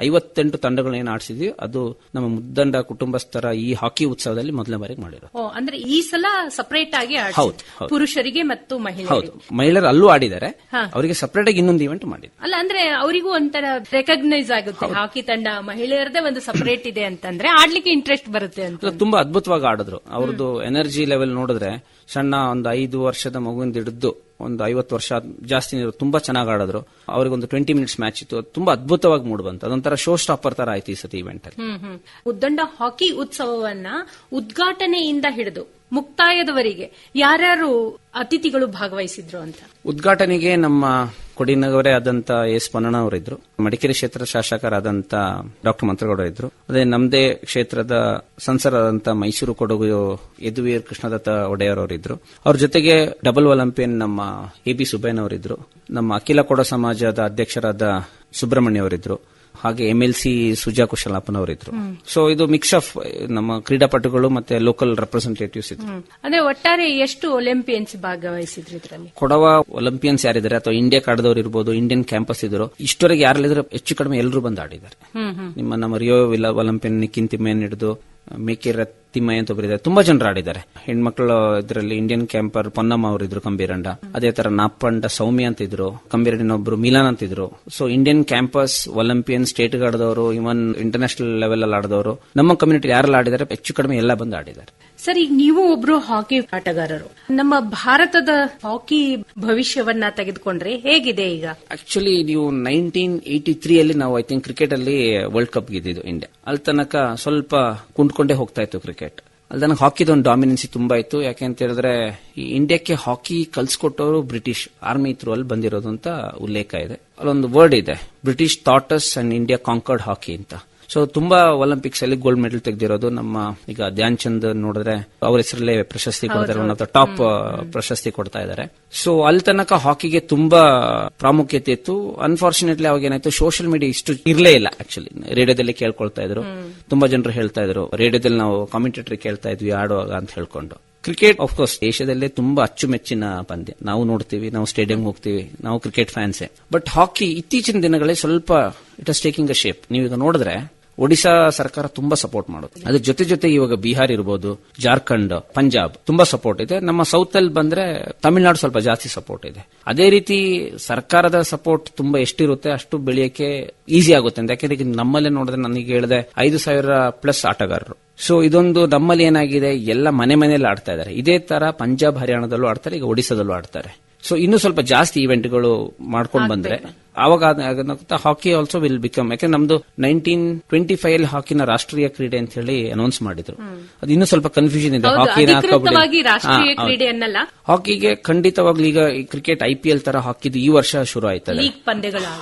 ಐವತ್ತೆಂಟು ತಂಡಗಳನ್ನ ಆಡಿಸಿದ್ವಿ. ಅದು ನಮ್ಮ ಮುದ್ದಂಡ ಕುಟುಂಬಸ್ಥರ ಈ ಹಾಕಿ ಉತ್ಸವದಲ್ಲಿ ಮೊದಲನೇ ಬಾರಿಗೆ ಮಾಡಿರೋದು. ಓ ಅಂದ್ರೆ ಈ ಸಲ ಸಪರೇಟ್ ಆಗಿ ಹೌದು, ಪುರುಷರಿಗೆ ಮತ್ತು ಹೌದು. ಮಹಿಳೆಯರು ಅಲ್ಲೂ ಆಡಿದ್ದಾರೆ. ಅವರಿಗೆ ಸಪರೇಟ್ ಆಗಿ ಇನ್ನೊಂದು ಇವೆಂಟ್ ಮಾಡಿದ್ರು ಅಲ್ಲ ಅಂದ್ರೆ ಅವರಿಗೂ ಒಂಥರ ರೆಕಗ್ನೈಸ್ ಆಗುತ್ತೆ. ಹಾಕಿ ತಂಡ ಮಹಿಳೆಯರದೇ ಒಂದು ಸಪರೇಟ್ ಇದೆ ಅಂತಂದ್ರೆ ಆಡ್ಲಿಕ್ಕೆ ಇಂಟ್ರೆಸ್ಟ್ ಬರುತ್ತೆ ಅಂತ. ತುಂಬಾ ಅದ್ಭುತವಾಗಿ ಆಡಿದ್ರು. ಅವ್ರದ್ದು ಎನರ್ಜಿ ಲೆವೆಲ್ ನೋಡಿದ್ರೆ ಸಣ್ಣ ಒಂದು ಐದು ವರ್ಷದ ಮಗುವಿಂದ ಹಿಡಿದು ಒಂದು ಐವತ್ತು ವರ್ಷ ಜಾಸ್ತಿ ತುಂಬಾ ಚೆನ್ನಾಗಿ ಆಡಿದ್ರು. ಅವ್ರಿಗೆ ಒಂದು ಟ್ವೆಂಟಿ ಮಿನಿಟ್ಸ್ ಮ್ಯಾಚ್ ಇತ್ತು ತುಂಬಾ ಅದ್ಭುತವಾಗಿ ಮೂಡ್ ಬಂತು. ಅದೊಂಥರ ಶೋ ಸ್ಟಾಪರ್ ತರ ಆಯ್ತು ಈ ಸತಿ ಇವೆಂಟ್ ಅಲ್ಲಿ. ಉದ್ದಂಡ ಹಾಕಿ ಉತ್ಸವವನ್ನ ಉದ್ಘಾಟನೆಯಿಂದ ಹಿಡಿದು ಮುಕ್ತಾಯದವರಿಗೆ ಯಾರ್ಯಾರು ಅತಿಥಿಗಳು ಭಾಗವಹಿಸಿದ್ರು ಅಂತ? ಉದ್ಘಾಟನೆಗೆ ನಮ್ಮ ಕೊಡಿನಗರೇ ಆದಂತ ಎಸ್ ಪನ್ನಣ್ಣ ಅವರಿದ್ರು. ಮಡಿಕೇರಿ ಕ್ಷೇತ್ರ ಶಾಸಕರಾದಂತ ಡಾಕ್ಟರ್ ಮಂತ್ರಗೌಡ ಇದ್ರು. ಅದೇ ನಮ್ಮದೇ ಕ್ಷೇತ್ರದ ಸಂಸದರಾದಂತ ಮೈಸೂರು ಕೊಡಗು ಯದುವೀರ್ ಕೃಷ್ಣದತ್ತ ಒಡೆಯರ್ ಅವರಿದ್ರು. ಅವ್ರ ಜೊತೆಗೆ ಡಬಲ್ ಒಲಿಂಪಿಯನ್ ನಮ್ಮ ಎ ಬಿ ಸುಬ್ಬಯ್ಯನವರಿದ್ರು. ನಮ್ಮ ಅಖಿಲ ಕೊಡ ಸಮಾಜದ ಅಧ್ಯಕ್ಷರಾದ ಸುಬ್ರಹ್ಮಣ್ಯ ಅವರಿದ್ರು. ಹಾಗೆ M L C Suja Kushalappan ಅವರಿದ್ರು so ಇದು ಮಿಕ್ಸ್ ಆಫ್ ನಮ್ಮ ಕ್ರೀಡಾಪಟುಗಳು ಮತ್ತೆ ಲೋಕಲ್ ರೆಪ್ರೆಸೆಂಟೇಟಿವ್ಸ್ ಇದ್ರು. ಅಂದ್ರೆ ಒಟ್ಟಾರೆ ಎಷ್ಟು ಒಲಿಂಪಿಯನ್ಸ್ ಭಾಗವಹಿಸಿದ್ರು ಇದರಲ್ಲಿ? ಕೊಡವ ಒಲಿಂಪಿಯನ್ಸ್ ಯಾರಿದ್ದಾರೆ? ಅಥವಾ ಇಂಡಿಯಾ ಕಾಡದವ್ರು ಇರ್ಬೋದು ಇಂಡಿಯನ್ ಕ್ಯಾಂಪಸ್ ಇದ್ರು ಇಷ್ಟವರೆಗೆ ಯಾರಲ್ಲಿದ್ರು ಹೆಚ್ಚು ಕಡಿಮೆ ಎಲ್ಲರೂ ಬಂದು ಆಡಿದ್ದಾರೆ. ನಿಮ್ಮ ನಮ್ಮ ರಿಯೋ ಒಲಿಂಪಿಯನ್ ತಿಮ್ಮಯ್ಯನ್ ಹಿಡಿದು ಮೇಕೆ ತಿಮ್ಮಯ್ಯ ಅಂತ ಒಬ್ಬರಿದ್ದಾರೆ ತುಂಬಾ ಜನರು ಆಡಿದ್ದಾರೆ. ಹೆಣ್ಮಕ್ಳು ಇದರಲ್ಲಿ ಇಂಡಿಯನ್ ಕ್ಯಾಂಪರ್ ಪೊನ್ನಮ್ಮ ಅವರಿದ್ರು ಕಂಬೀರಂಡ ಅದೇ ತರ ನಾಪಂಡ ಸೌಮ್ಯ ಅಂತ ಇದ್ರು. ಒಬ್ರು ಮಿಲಾನ್ ಅಂತ ಇದ್ರು. So Indian campus Olympian state ಆಡಿದವರು even international level ಅಲ್ಲಿ ಆಡದವರು ನಮ್ಮ ಕಮ್ಯುನಿಟಿ ಯಾರೆಲ್ಲ ಆಡಿದ್ದಾರೆ ಹೆಚ್ಚು ಕಡಿಮೆ ಎಲ್ಲ ಬಂದು ಆಡಿದ್ದಾರೆ. ಸರ್ ಈಗ ನೀವು ಒಬ್ರು ಹಾಕಿ ಆಟಗಾರರು. ನಮ್ಮ ಭಾರತದ ಹಾಕಿ ಭವಿಷ್ಯವನ್ನ ತೆಗೆದುಕೊಂಡ್ರೆ ಹೇಗಿದೆ ಈಗ? ಆಕ್ಚುಲಿ ನೀವು ನೈನ್ಟೀನ್ ಏಟಿ ತ್ರೀ ಅಲ್ಲಿ ನಾವು ಐ ಥಿಂಕ್ ಕ್ರಿಕೆಟ್ ಅಲ್ಲಿ ವರ್ಲ್ಡ್ ಕಪ್ ಗೆದ್ದಿದ್ದು ಇಂಡಿಯಾ ಅಲ್ಲಿ ತನಕ ಸ್ವಲ್ಪ ಕುಂಟ್ಕೊಂಡೇ ಹೋಗ್ತಾ ಇತ್ತು ಕ್ರಿಕೆಟ್ ಅಲ್ಲಿ ನನಗೆ ಹಾಕಿದ ಒಂದು ಡಾಮಿನೆನ್ಸಿ ತುಂಬಾ ಇತ್ತು. ಯಾಕೆ ಅಂತ ಹೇಳಿದ್ರೆ, ಈ ಇಂಡಿಯಾಕ್ಕೆ ಹಾಕಿ ಕಲ್ಸ್ಕೊಟ್ಟವರು ಬ್ರಿಟಿಷ್ ಆರ್ಮಿ ಥ್ರೂ ಅಲ್ಲಿ ಬಂದಿರೋದು ಅಂತ ಉಲ್ಲೇಖ ಇದೆ. ಅಲ್ಲೊಂದು ವರ್ಡ್ ಇದೆ British taught us and India conquered hockey ಅಂತ. ಸೊ ತುಂಬಾ ಒಲಿಂಪಿಕ್ಸ್ ಅಲ್ಲಿ ಗೋಲ್ಡ್ ಮೆಡಲ್ ತೆಗೆದಿರೋದು ನಮ್ಮ ಈಗ ಧ್ಯಾನ್ ಚಂದ್ ನೋಡಿದ್ರೆ ಅವ್ರ ಹೆಸರಲ್ಲೇ ಪ್ರಶಸ್ತಿ ಕೊಡ್ತಾರೆ. ಒನ್ ಆಫ್ ದ ಟಾಪ್ ಪ್ರಶಸ್ತಿ ಕೊಡ್ತಾ ಇದ್ದಾರೆ ಸೊ ಅಲ್ಲಿ ತನಕ ಹಾಕಿಗೆ ತುಂಬಾ ಪ್ರಾಮುಖ್ಯತೆ ಇತ್ತು. ಅನ್ಫಾರ್ಚುನೇಟ್ಲಿ ಅವಾಗ ಏನಾಯ್ತು ಸೋಷಿಯಲ್ ಮೀಡಿಯಾ ಇಷ್ಟು ಇರಲೇ ಇಲ್ಲ ಆಕ್ಚುಲಿ ರೇಡಿಯೋದಲ್ಲಿ ಕೇಳ್ಕೊಳ್ತಾ ಇದ್ರು. ತುಂಬಾ ಜನರು ಹೇಳ್ತಾ ಇದ್ರು. ರೇಡಿಯೋದಲ್ಲಿ ನಾವು ಕಾಮೆಂಟೇಟರ್ ಕೇಳ್ತಾ ಇದ್ವಿ ಆಡುವಾಗ ಅಂತ ಹೇಳ್ಕೊಂಡು. ಕ್ರಿಕೆಟ್ ಕೋರ್ಸ್ ದೇಶದಲ್ಲೇ ತುಂಬಾ ಅಚ್ಚುಮೆಚ್ಚಿನ ಪಂದ್ಯ. ನಾವು ನೋಡ್ತೀವಿ ನಾವು ಸ್ಟೇಡಿಯಂ ಹೋಗ್ತೀವಿ ನಾವು ಕ್ರಿಕೆಟ್ ಫ್ಯಾನ್ಸೇ ಬಟ್ ಹಾಕಿ ಇತ್ತೀಚಿನ ದಿನಗಳಲ್ಲಿ ಸ್ವಲ್ಪ it has taking a shape ನೀವೀಗ ನೋಡಿದ್ರೆ ಒಡಿಶಾ ಸರ್ಕಾರ ತುಂಬಾ ಸಪೋರ್ಟ್ ಮಾಡುತ್ತೆ. ಅದ್ರ ಜೊತೆ ಜೊತೆ ಇವಾಗ ಬಿಹಾರ್ ಇರ್ಬೋದು, ಜಾರ್ಖಂಡ್, ಪಂಜಾಬ್ ತುಂಬಾ ಸಪೋರ್ಟ್ ಇದೆ. ನಮ್ಮ ಸೌತ್ ಅಲ್ಲಿ ಬಂದ್ರೆ ತಮಿಳುನಾಡು ಸ್ವಲ್ಪ ಜಾಸ್ತಿ ಸಪೋರ್ಟ್ ಇದೆ. ಅದೇ ರೀತಿ ಸರ್ಕಾರದ ಸಪೋರ್ಟ್ ತುಂಬಾ ಎಷ್ಟಿರುತ್ತೆ ಅಷ್ಟು ಬೆಳೆಯಕ್ಕೆ ಈಸಿ ಆಗುತ್ತೆ ಅಂತ. ಯಾಕೆಂದ್ರೆ ನಮ್ಮಲ್ಲೇ ನೋಡಿದ್ರೆ ನನಗೆ ಹೇಳಿದೆ ಐದು ಸಾವಿರ ಪ್ಲಸ್ ಆಟಗಾರರು. ಸೊ ಇದೊಂದು ನಮ್ಮಲ್ಲಿ ಏನಾಗಿದೆ, ಎಲ್ಲ ಮನೆ ಮನೆಯಲ್ಲಿ ಆಡ್ತಾ ಇದ್ದಾರೆ. ಇದೇ ತರ ಪಂಜಾಬ್, ಹರಿಯಾಣದಲ್ಲೂ ಆಡ್ತಾರೆ, ಈಗ ಒಡಿಸಾದಲ್ಲೂ ಆಡ್ತಾರೆ. ಸೊ ಇನ್ನೂ ಸ್ವಲ್ಪ ಜಾಸ್ತಿ ಇವೆಂಟ್ಗಳು ಮಾಡ್ಕೊಂಡು ಬಂದ್ರೆ ಆವಾಗ ಹಾಕಿ ಆಲ್ಸೋ ವಿಲ್ ಬಿಕಮ್ ಯಾಕಂದ್ರೆ ನಮ್ದು ನೈನ್ಟೀನ್ ಟ್ವೆಂಟಿ ಫೈವ್ ಅಲ್ಲಿ ಹಾಕಿನ ರಾಷ್ಟ್ರೀಯ ಕ್ರೀಡೆ ಅಂತ ಹೇಳಿ ಅನೌನ್ಸ್ ಮಾಡಿದ್ರು. ಅದು ಇನ್ನೂ ಸ್ವಲ್ಪ ಕನ್ಫ್ಯೂಷನ್ ಇದೆ ಹಾಕಿ ಹಾಕಿನ ಹಾಕಿಗೆ ಖಂಡಿತವಾಗ್ಲೂ ಈಗ ಕ್ರಿಕೆಟ್ ಐ ಪಿ ಎಲ್ ತರ ಹಾಕಿದ್ದು ಈ ವರ್ಷ ಶುರು ಆಯ್ತದೆ.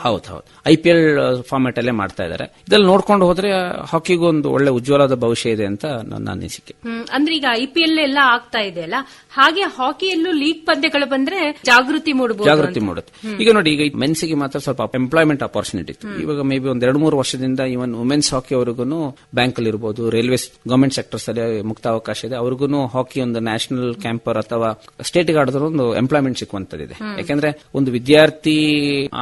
ಹೌದು ಹೌದು. ಐ ಪಿ ಎಲ್ ಫಾರ್ಮ್ಯಾಟ್ ಅಲ್ಲೇ ಮಾಡ್ತಾ ಇದ್ದಾರೆ ಇದ್ರಲ್ಲಿ ನೋಡ್ಕೊಂಡು ಹೋದ್ರೆ ಹಾಕಿಗೂ ಒಂದು ಒಳ್ಳೆ ಉಜ್ವಲದ ಭವಿಷ್ಯ ಇದೆ ಅಂತ ನನ್ನ ಅನಿಸಿಕೆ. ಅಂದ್ರೆ ಈಗ ಐ ಪಿ ಎಲ್ ಎಲ್ಲ ಆಗ್ತಾ ಇದೆ ಅಲ್ಲ? ಹಾಗೆ ಹಾಕಿಯಲ್ಲೂ ಲೀಗ್ ಪಂದ್ಯಗಳು ಬಂದ್ರೆ ಜಾಗೃತಿ ಮೂಡಬಹುದು ಜಾಗೃತಿ ಮೂಡುತ್ತೆ. ಈಗ ನೋಡಿ ಈಗ ಮೆನ್ಸಿಗೆ ಮಾತ್ರ ಸ್ವಲ್ಪ ಎಂಪ್ಲಾಯ್ಮೆಂಟ್ ಅಪಾರ್ಚುನಿಟಿ ಇತ್ತು. ಇವಾಗ ಮೇ ಬಿ ಒಂದ್ ಎರಡು ಮೂರು ವರ್ಷದಿಂದ ಇವನ್ ವುಮೆನ್ಸ್ ಹಾಕಿ ಅವ್ರಿಗೂ ಬ್ಯಾಂಕ್ ಅಲ್ಲಿ ಇರಬಹುದು ರೈಲ್ವೆ ಗವರ್ಮೆಂಟ್ ಸೆಕ್ಟರ್ಸ್ ಅಲ್ಲಿ ಮುಕ್ತ ಅವಕಾಶ ಇದೆ. ಅವ್ರಿಗೂ ಹಾಕಿ ಒಂದು ನ್ಯಾಷನಲ್ ಕ್ಯಾಂಪರ್ ಅಥವಾ ಸ್ಟೇಟ್ ಆಡಿದ್ರು ಒಂದು ಎಂಪ್ಲಾಯ್ಮೆಂಟ್ ಸಿಕ್ಕುವಂತದಿದೆ ಯಾಕಂದ್ರೆ ಒಂದು ವಿದ್ಯಾರ್ಥಿ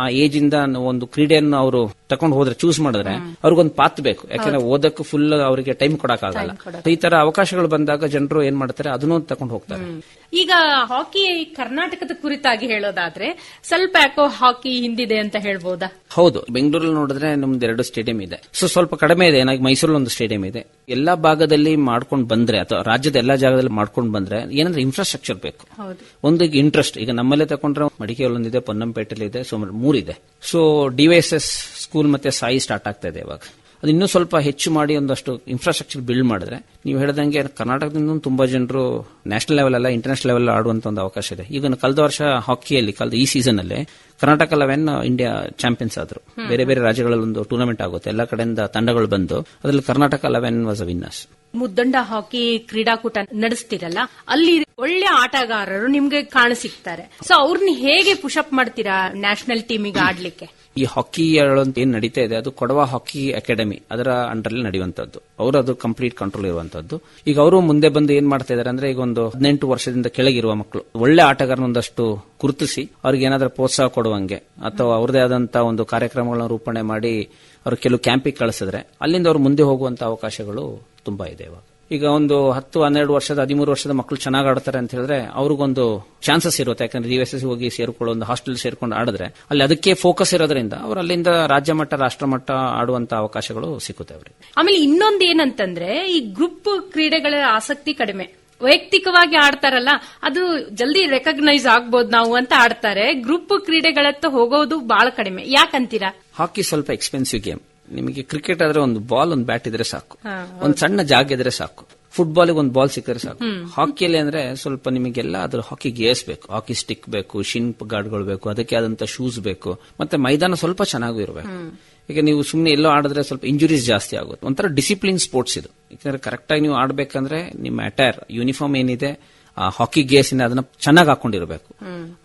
ಆ ಏಜ್ ಇಂದ ಒಂದು ಕ್ರೀಡೆಯನ್ನು ಅವರು ತಕೊಂಡು ಹೋದ್ರೆ ಚೂಸ್ ಮಾಡಿದ್ರೆ ಅವ್ರಿಗೊಂದು ಪಾತ್ ಬೇಕು. ಯಾಕಂದ್ರೆ ಓದಕ್ಕೆ ಫುಲ್ ಅವರಿಗೆ ಟೈಮ್ ಕೊಡಕ್ಕಾಗಲ್ಲ. ಈ ತರ ಅವಕಾಶಗಳು ಬಂದಾಗ ಜನರು ಏನ್ ಮಾಡ್ತಾರೆ ಅದನ್ನೂ ತಕೊಂಡು ಹೋಗ್ತಾರೆ. ಈಗ ಹಾಕಿ ಕರ್ನಾಟಕದ ಕುರಿತಾಗಿ ಹೇಳೋದಾದ್ರೆ ಸ್ವಲ್ಪ ಯಾಕೋ ಹಾಕಿ ಹಿಂದಿದೆ ಅಂತ ಹೇಳ್ಬೋದಾ? ಹೌದು ಬೆಂಗಳೂರಲ್ಲಿ ನೋಡಿದ್ರೆ ನಮ್ದು ಎರಡು ಸ್ಟೇಡಿಯಂ ಇದೆ. ಸೊ ಸ್ವಲ್ಪ ಕಡಿಮೆ ಇದೆ ಏನಾಗಿ ಮೈಸೂರಲ್ಲಿ ಒಂದು ಸ್ಟೇಡಿಯಂ ಇದೆ. ಎಲ್ಲಾ ಭಾಗದಲ್ಲಿ ಮಾಡ್ಕೊಂಡು ಬಂದ್ರೆ ಅಥವಾ ರಾಜ್ಯದ ಎಲ್ಲಾ ಜಾಗದಲ್ಲಿ ಮಾಡ್ಕೊಂಡು ಬಂದ್ರೆ ಏನಂದ್ರೆ ಇನ್ಫ್ರಾಸ್ಟ್ರಕ್ಚರ್ ಬೇಕು. ಹೌದು. ಒಂದು ಇಂಟ್ರೆಸ್ಟ್ ಈಗ ನಮ್ಮಲ್ಲೇ ತಗೊಂಡ್ರೆ ಮಡಿಕೆಯಲ್ಲೊಂದಿದೆ ಒಂದಿದೆ ಪೊನ್ನಂಪೇಟೆಲಿ ಇದೆ ಸೊ ಮೂರಿದೆ ಸೊ ಡಿವೈಎಸ್ಎಸ್ ಸ್ಕೂಲ್ ಮತ್ತೆ ಸಾಯಿ ಸ್ಟಾರ್ಟ್ ಆಗ್ತಾ ಇದೆ ಇವಾಗ. ಅದು ಇನ್ನೂ ಸ್ವಲ್ಪ ಹೆಚ್ಚು ಮಾಡಿ ಒಂದಷ್ಟು ಇನ್ಫ್ರಾಸ್ಟ್ರಕ್ಚರ್ ಬಿಲ್ಡ್ ಮಾಡಿದ್ರೆ, ನೀವು ಹೇಳಿದಂಗೆ ಕರ್ನಾಟಕದಿಂದ ತುಂಬಾ ಜನರು ನ್ಯಾಷನಲ್ ಲೆವೆಲ್ ಅಲ್ಲ ಇಂಟರ್ನ್ಯಾಷನಲ್ ಲೆವೆಲ್ ಆಡುವಂತ ಒಂದು ಅವಕಾಶ ಇದೆ. ಈಗ ಕಳೆದ ವರ್ಷ ಹಾಕಿಯಲ್ಲಿ ಕಳೆದ ಈ ಸೀಸನ್ ಅಲ್ಲಿ ಕರ್ನಾಟಕ ಲೆವೆನ್ ಇಂಡಿಯಾ ಚಾಂಪಿಯನ್ಸ್ ಆದ್ರು. ಬೇರೆ ಬೇರೆ ರಾಜ್ಯಗಳಲ್ಲಿ ಒಂದು ಟೂರ್ನಮೆಂಟ್ ಆಗುತ್ತೆ. ಎಲ್ಲ ಕಡೆಯಿಂದ ತಂಡಗಳು ಬಂದು ಅದರಲ್ಲಿ Karnataka eleven was a winners Muddanda hockey ಕ್ರೀಡಾಕೂಟ ನಡೆಸ್ತಿರಲ್ಲ ಅಲ್ಲಿ ಒಳ್ಳೆ ಆಟಗಾರರು ನಿಮ್ಗೆ ಕಾಣಸಿಗ್ತಾರೆ ಸೊ ಅವ್ರನ್ನ ಹೇಗೆ ಪುಷಪ್ ಮಾಡ್ತೀರಾ ನ್ಯಾಷನಲ್ ಟೀಮಿಗೆ ಆಡ್ಲಿಕ್ಕೆ? ಈ ಹಾಕಿ ಅಂತ ಏನ್ ನಡೀತಾ ಇದೆ ಅದು ಕೊಡವ ಹಾಕಿ ಅಕಾಡೆಮಿ ಅದರ ಅಂಡರ್ ಅಲ್ಲಿ ನಡೆಯುವಂತದ್ದು ಅವರು ಅದು ಕಂಪ್ಲೀಟ್ ಕಂಟ್ರೋಲ್ ಇರುವಂತದ್ದು ಈಗ ಅವರು ಮುಂದೆ ಬಂದು ಏನ್ ಮಾಡ್ತಾ ಇದಾರೆ ಅಂದ್ರೆ ಈಗ ಒಂದು ಹದಿನೆಂಟು ವರ್ಷದಿಂದ ಕೆಳಗಿರುವ ಮಕ್ಕಳು ಒಳ್ಳೆ ಆಟಗಾರನ ಒಂದಷ್ಟು ಗುರುತಿಸಿ ಅವ್ರಿಗೆ ಏನಾದರೂ ಪ್ರೋತ್ಸಾಹ ಕೊಡುವಂಗೆ ಅಥವಾ ಅವ್ರದೇ ಆದಂತ ಒಂದು ಕಾರ್ಯಕ್ರಮಗಳನ್ನ ರೂಪಣೆ ಮಾಡಿ ಅವ್ರು ಕೆಲವು ಕ್ಯಾಂಪಿಗೆ ಕಳಿಸಿದ್ರೆ ಅಲ್ಲಿಂದ ಅವ್ರು ಮುಂದೆ ಹೋಗುವಂತ ಅವಕಾಶಗಳು ತುಂಬಾ ಇದೆ ಇವಾಗ. ಈಗ ಒಂದು ಹತ್ತು, ಹನ್ನೆರಡು ವರ್ಷದ, ಹದಿಮೂರು ವರ್ಷದ ಮಕ್ಕಳು ಚೆನ್ನಾಗಿ ಆಡ್ತಾರೆ ಅಂತ ಹೇಳಿದ್ರೆ ಅವ್ರಿಗೊಂದು ಚಾನ್ಸಸ್ ಇರುತ್ತೆ. ಯಾಕಂದ್ರೆ ಡಿ ಎಸ್ ಎಸ್ ಹೋಗಿ ಸೇರ್ಕೊಳ್ಳೋ ಒಂದು ಹಾಸ್ಟೆಲ್ ಸೇರ್ಕೊಂಡು ಆಡಿದ್ರೆ ಅಲ್ಲಿ ಅದಕ್ಕೆ ಫೋಕಸ್ ಇರೋದ್ರಿಂದ ಅವ್ರು ಅಲ್ಲಿಂದ ರಾಜ್ಯ ಮಟ್ಟ, ರಾಷ್ಟ್ರ ಮಟ್ಟ ಆಡುವಂತ ಅವಕಾಶಗಳು ಸಿಗುತ್ತೆ ಅವ್ರಿಗೆ. ಆಮೇಲೆ ಇನ್ನೊಂದು ಏನಂತಂದ್ರೆ ಈ ಗ್ರೂಪ್ ಕ್ರೀಡೆಗಳ ಆಸಕ್ತಿ ಕಡಿಮೆ. ವೈಯಕ್ತಿಕವಾಗಿ ಆಡ್ತಾರಲ್ಲ ಅದು ಜಲ್ದಿ ರೆಕಗ್ನೈಸ್ ಆಗ್ಬೋದು ನಾವು ಅಂತ ಆಡ್ತಾರೆ. ಗ್ರೂಪ್ ಕ್ರೀಡೆಗಳತ್ತ ಹೋಗೋದು ಬಹಳ ಕಡಿಮೆ. ಯಾಕಂತೀರಾ? ಹಾಕಿ ಸ್ವಲ್ಪ ಎಕ್ಸ್ಪೆನ್ಸಿವ್ ಗೇಮ್ ನಿಮಗೆ ಕ್ರಿಕೆಟ್ ಆದ್ರೆ ಒಂದು ಬಾಲ್ ಒಂದು ಬ್ಯಾಟ್ ಇದ್ರೆ ಸಾಕು. ಒಂದು ಸಣ್ಣ ಜಾಗ ಇದ್ರೆ ಸಾಕು. ಫುಟ್ಬಾಲ್ ಒಂದು ಬಾಲ್ ಸಿಕ್ಕರೆ ಸಾಕು. ಹಾಕಿಯಲ್ಲಿ ಅಂದ್ರೆ ಸ್ವಲ್ಪ ನಿಮಗೆಲ್ಲ ಅದ್ರ ಹಾಕಿ ಗೇರ್ಸ್ ಬೇಕು. ಹಾಕಿ ಸ್ಟಿಕ್ ಬೇಕು ಶಿನ್ ಗಾರ್ಡ್ಗಳು ಬೇಕು ಅದಕ್ಕೆ ಆದಂತ ಶೂಸ್ ಬೇಕು. ಮತ್ತೆ ಮೈದಾನ ಸ್ವಲ್ಪ ಚೆನ್ನಾಗೂ ಇರಬೇಕು. ಈಗ ನೀವು ಸುಮ್ಮನೆ ಎಲ್ಲೋ ಆಡಿದ್ರೆ ಸ್ವಲ್ಪ ಇಂಜುರೀಸ್ ಜಾಸ್ತಿ ಆಗುತ್ತೆ. ಒಂಥರ ಡಿಸಿಪ್ಲಿನ್ ಸ್ಪೋರ್ಟ್ಸ್ ಇದು. ಯಾಕಂದ್ರೆ ಕರೆಕ್ಟಾಗಿ ನೀವು ಆಡಬೇಕಂದ್ರೆ ನಿಮ್ಮ ಅಟೈರ್ ಯೂನಿಫಾರ್ಮ್ ಏನಿದೆ ಹಾಕಿ ಗೇಸ್ ಅದನ್ನ ಚೆನ್ನಾಗಿ ಹಾಕೊಂಡಿರಬೇಕು.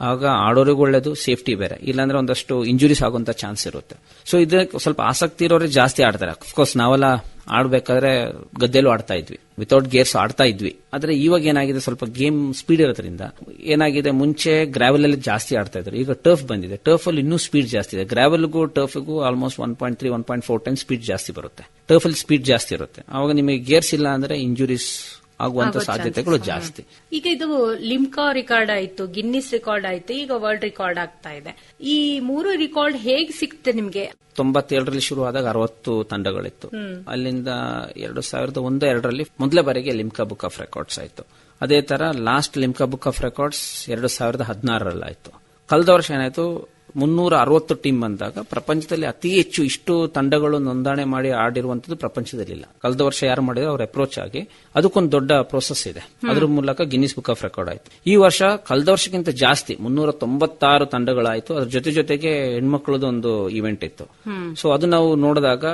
ಆಗ ಆಡೋರಿಗೂ ಒಳ್ಳೇದು ಸೇಫ್ಟಿ ಬೇರೆ. ಇಲ್ಲಾಂದ್ರೆ ಒಂದಷ್ಟು ಇಂಜುರೀಸ್ ಆಗುವಂತ ಚಾನ್ಸ್ ಇರುತ್ತೆ. ಸೊ ಇದಕ್ಕೆ ಸ್ವಲ್ಪ ಆಸಕ್ತಿ ಇರೋರೆ ಜಾಸ್ತಿ ಆಡ್ತಾರೆ. ಅಫ್ಕೋರ್ಸ್ ನಾವೆಲ್ಲ ಆಡ್ಬೇಕಾದ್ರೆ ಗದ್ದೆಲ್ಲೂ ಆಡ್ತಾ ಇದ್ವಿ. ವಿತೌಟ್ ಗೇರ್ಸ್ ಆಡ್ತಾ ಇದ್ವಿ. ಆದ್ರೆ ಇವಾಗ ಏನಾಗಿದೆ? ಸ್ವಲ್ಪ ಗೇಮ್ ಸ್ಪೀಡ್ ಇರೋದ್ರಿಂದ ಏನಾಗಿದೆ? ಮುಂಚೆ ಗ್ರಾವೆಲ್ ಅಲ್ಲಿ ಜಾಸ್ತಿ ಆಡ್ತಾ ಇದ್ರು. ಈಗ ಟರ್ಫ್ ಬಂದಿದೆ. ಟರ್ಫ್ ಅಲ್ಲಿ ಇನ್ನೂ ಸ್ಪೀಡ್ ಜಾಸ್ತಿ ಇದೆ. ಗ್ರಾವೆಲ್ಗೂ ಟರ್ಫ್ಗೂ almost one point three one point four time speed ಜಾಸ್ತಿ ಬರುತ್ತೆ. ಟರ್ಫ್ ಅಲ್ಲಿ ಸ್ಪೀಡ್ ಜಾಸ್ತಿ ಇರುತ್ತೆ. ಅವಾಗ ನಿಮಗೆ ಗೇರ್ಸ್ ಇಲ್ಲ ಅಂದ್ರೆ ಇಂಜುರೀಸ್ ಆಗುವಂತ ಸಾಧ್ಯತೆಗಳು ಜಾಸ್ತಿ. ಈಗ ಇದು ಲಿಮ್ಕಾ ರೆಕಾರ್ಡ್ ಆಯ್ತು ಗಿನ್ನಿಸ್ ರೆಕಾರ್ಡ್ ಆಯ್ತು ಈಗ ವರ್ಲ್ಡ್ ರೆಕಾರ್ಡ್ ಆಗ್ತಾ ಇದೆ. ಈ ಮೂರು ರೆಕಾರ್ಡ್ ಹೇಗ್ ಸಿಕ್ತೆ ನಿಮ್ಗೆ? ತೊಂಬತ್ತೇಳರಲ್ಲಿ ಶುರು ಆದಾಗ ಅರವತ್ತು ತಂಡಗಳಿತ್ತು. ಅಲ್ಲಿಂದ ಎರಡು ಸಾವಿರದ ಒಂದು ಎರಡರಲ್ಲಿ ಮೊದಲ ಬಾರಿಗೆ ಲಿಮ್ಕಾ ಬುಕ್ ಆಫ್ ರೆಕಾರ್ಡ್ಸ್ ಆಯ್ತು. ಅದೇ ತರ last Limca book of records ಎರಡು ಸಾವಿರದ ಹದಿನಾರರಲ್ಲಿ ಆಯ್ತು ಕಳೆದ ವರ್ಷ ಏನಾಯ್ತು? ಮುನ್ನೂರ ಅರವತ್ತು ಟೀಮ್ ಬಂದಾಗ ಪ್ರಪಂಚದಲ್ಲಿ ಅತಿ ಹೆಚ್ಚು ಇಷ್ಟು ತಂಡಗಳು ನೋಂದಣಿ ಮಾಡಿ ಆಡಿರುವಂತದ್ದು ಪ್ರಪಂಚದಲ್ಲಿಲ್ಲ. ಕಳೆದ ವರ್ಷ ಯಾರು ಮಾಡಿದ್ರು ಅವ್ರ ಅಪ್ರೋಚ್ ಆಗಿ ಅದಕ್ಕೊಂದು ದೊಡ್ಡ ಪ್ರೋಸೆಸ್ ಇದೆ. ಅದ್ರ ಮೂಲಕ ಗಿನ್ನಿಸ್ ಬುಕ್ ಆಫ್ ರೆಕಾರ್ಡ್ ಆಯ್ತು. ಈ ವರ್ಷ ಕಳೆದ ವರ್ಷಕ್ಕಿಂತ ಜಾಸ್ತಿ ಮುನ್ನೂರ ತೊಂಬತ್ತಾರು ತಂಡಗಳಾಯ್ತು. ಅದ್ರ ಜೊತೆ ಜೊತೆಗೆ ಹೆಣ್ಮಕ್ಳದ್ದು ಒಂದು ಇವೆಂಟ್ ಇತ್ತು. ಸೊ ಅದು ನಾವು ನೋಡಿದಾಗ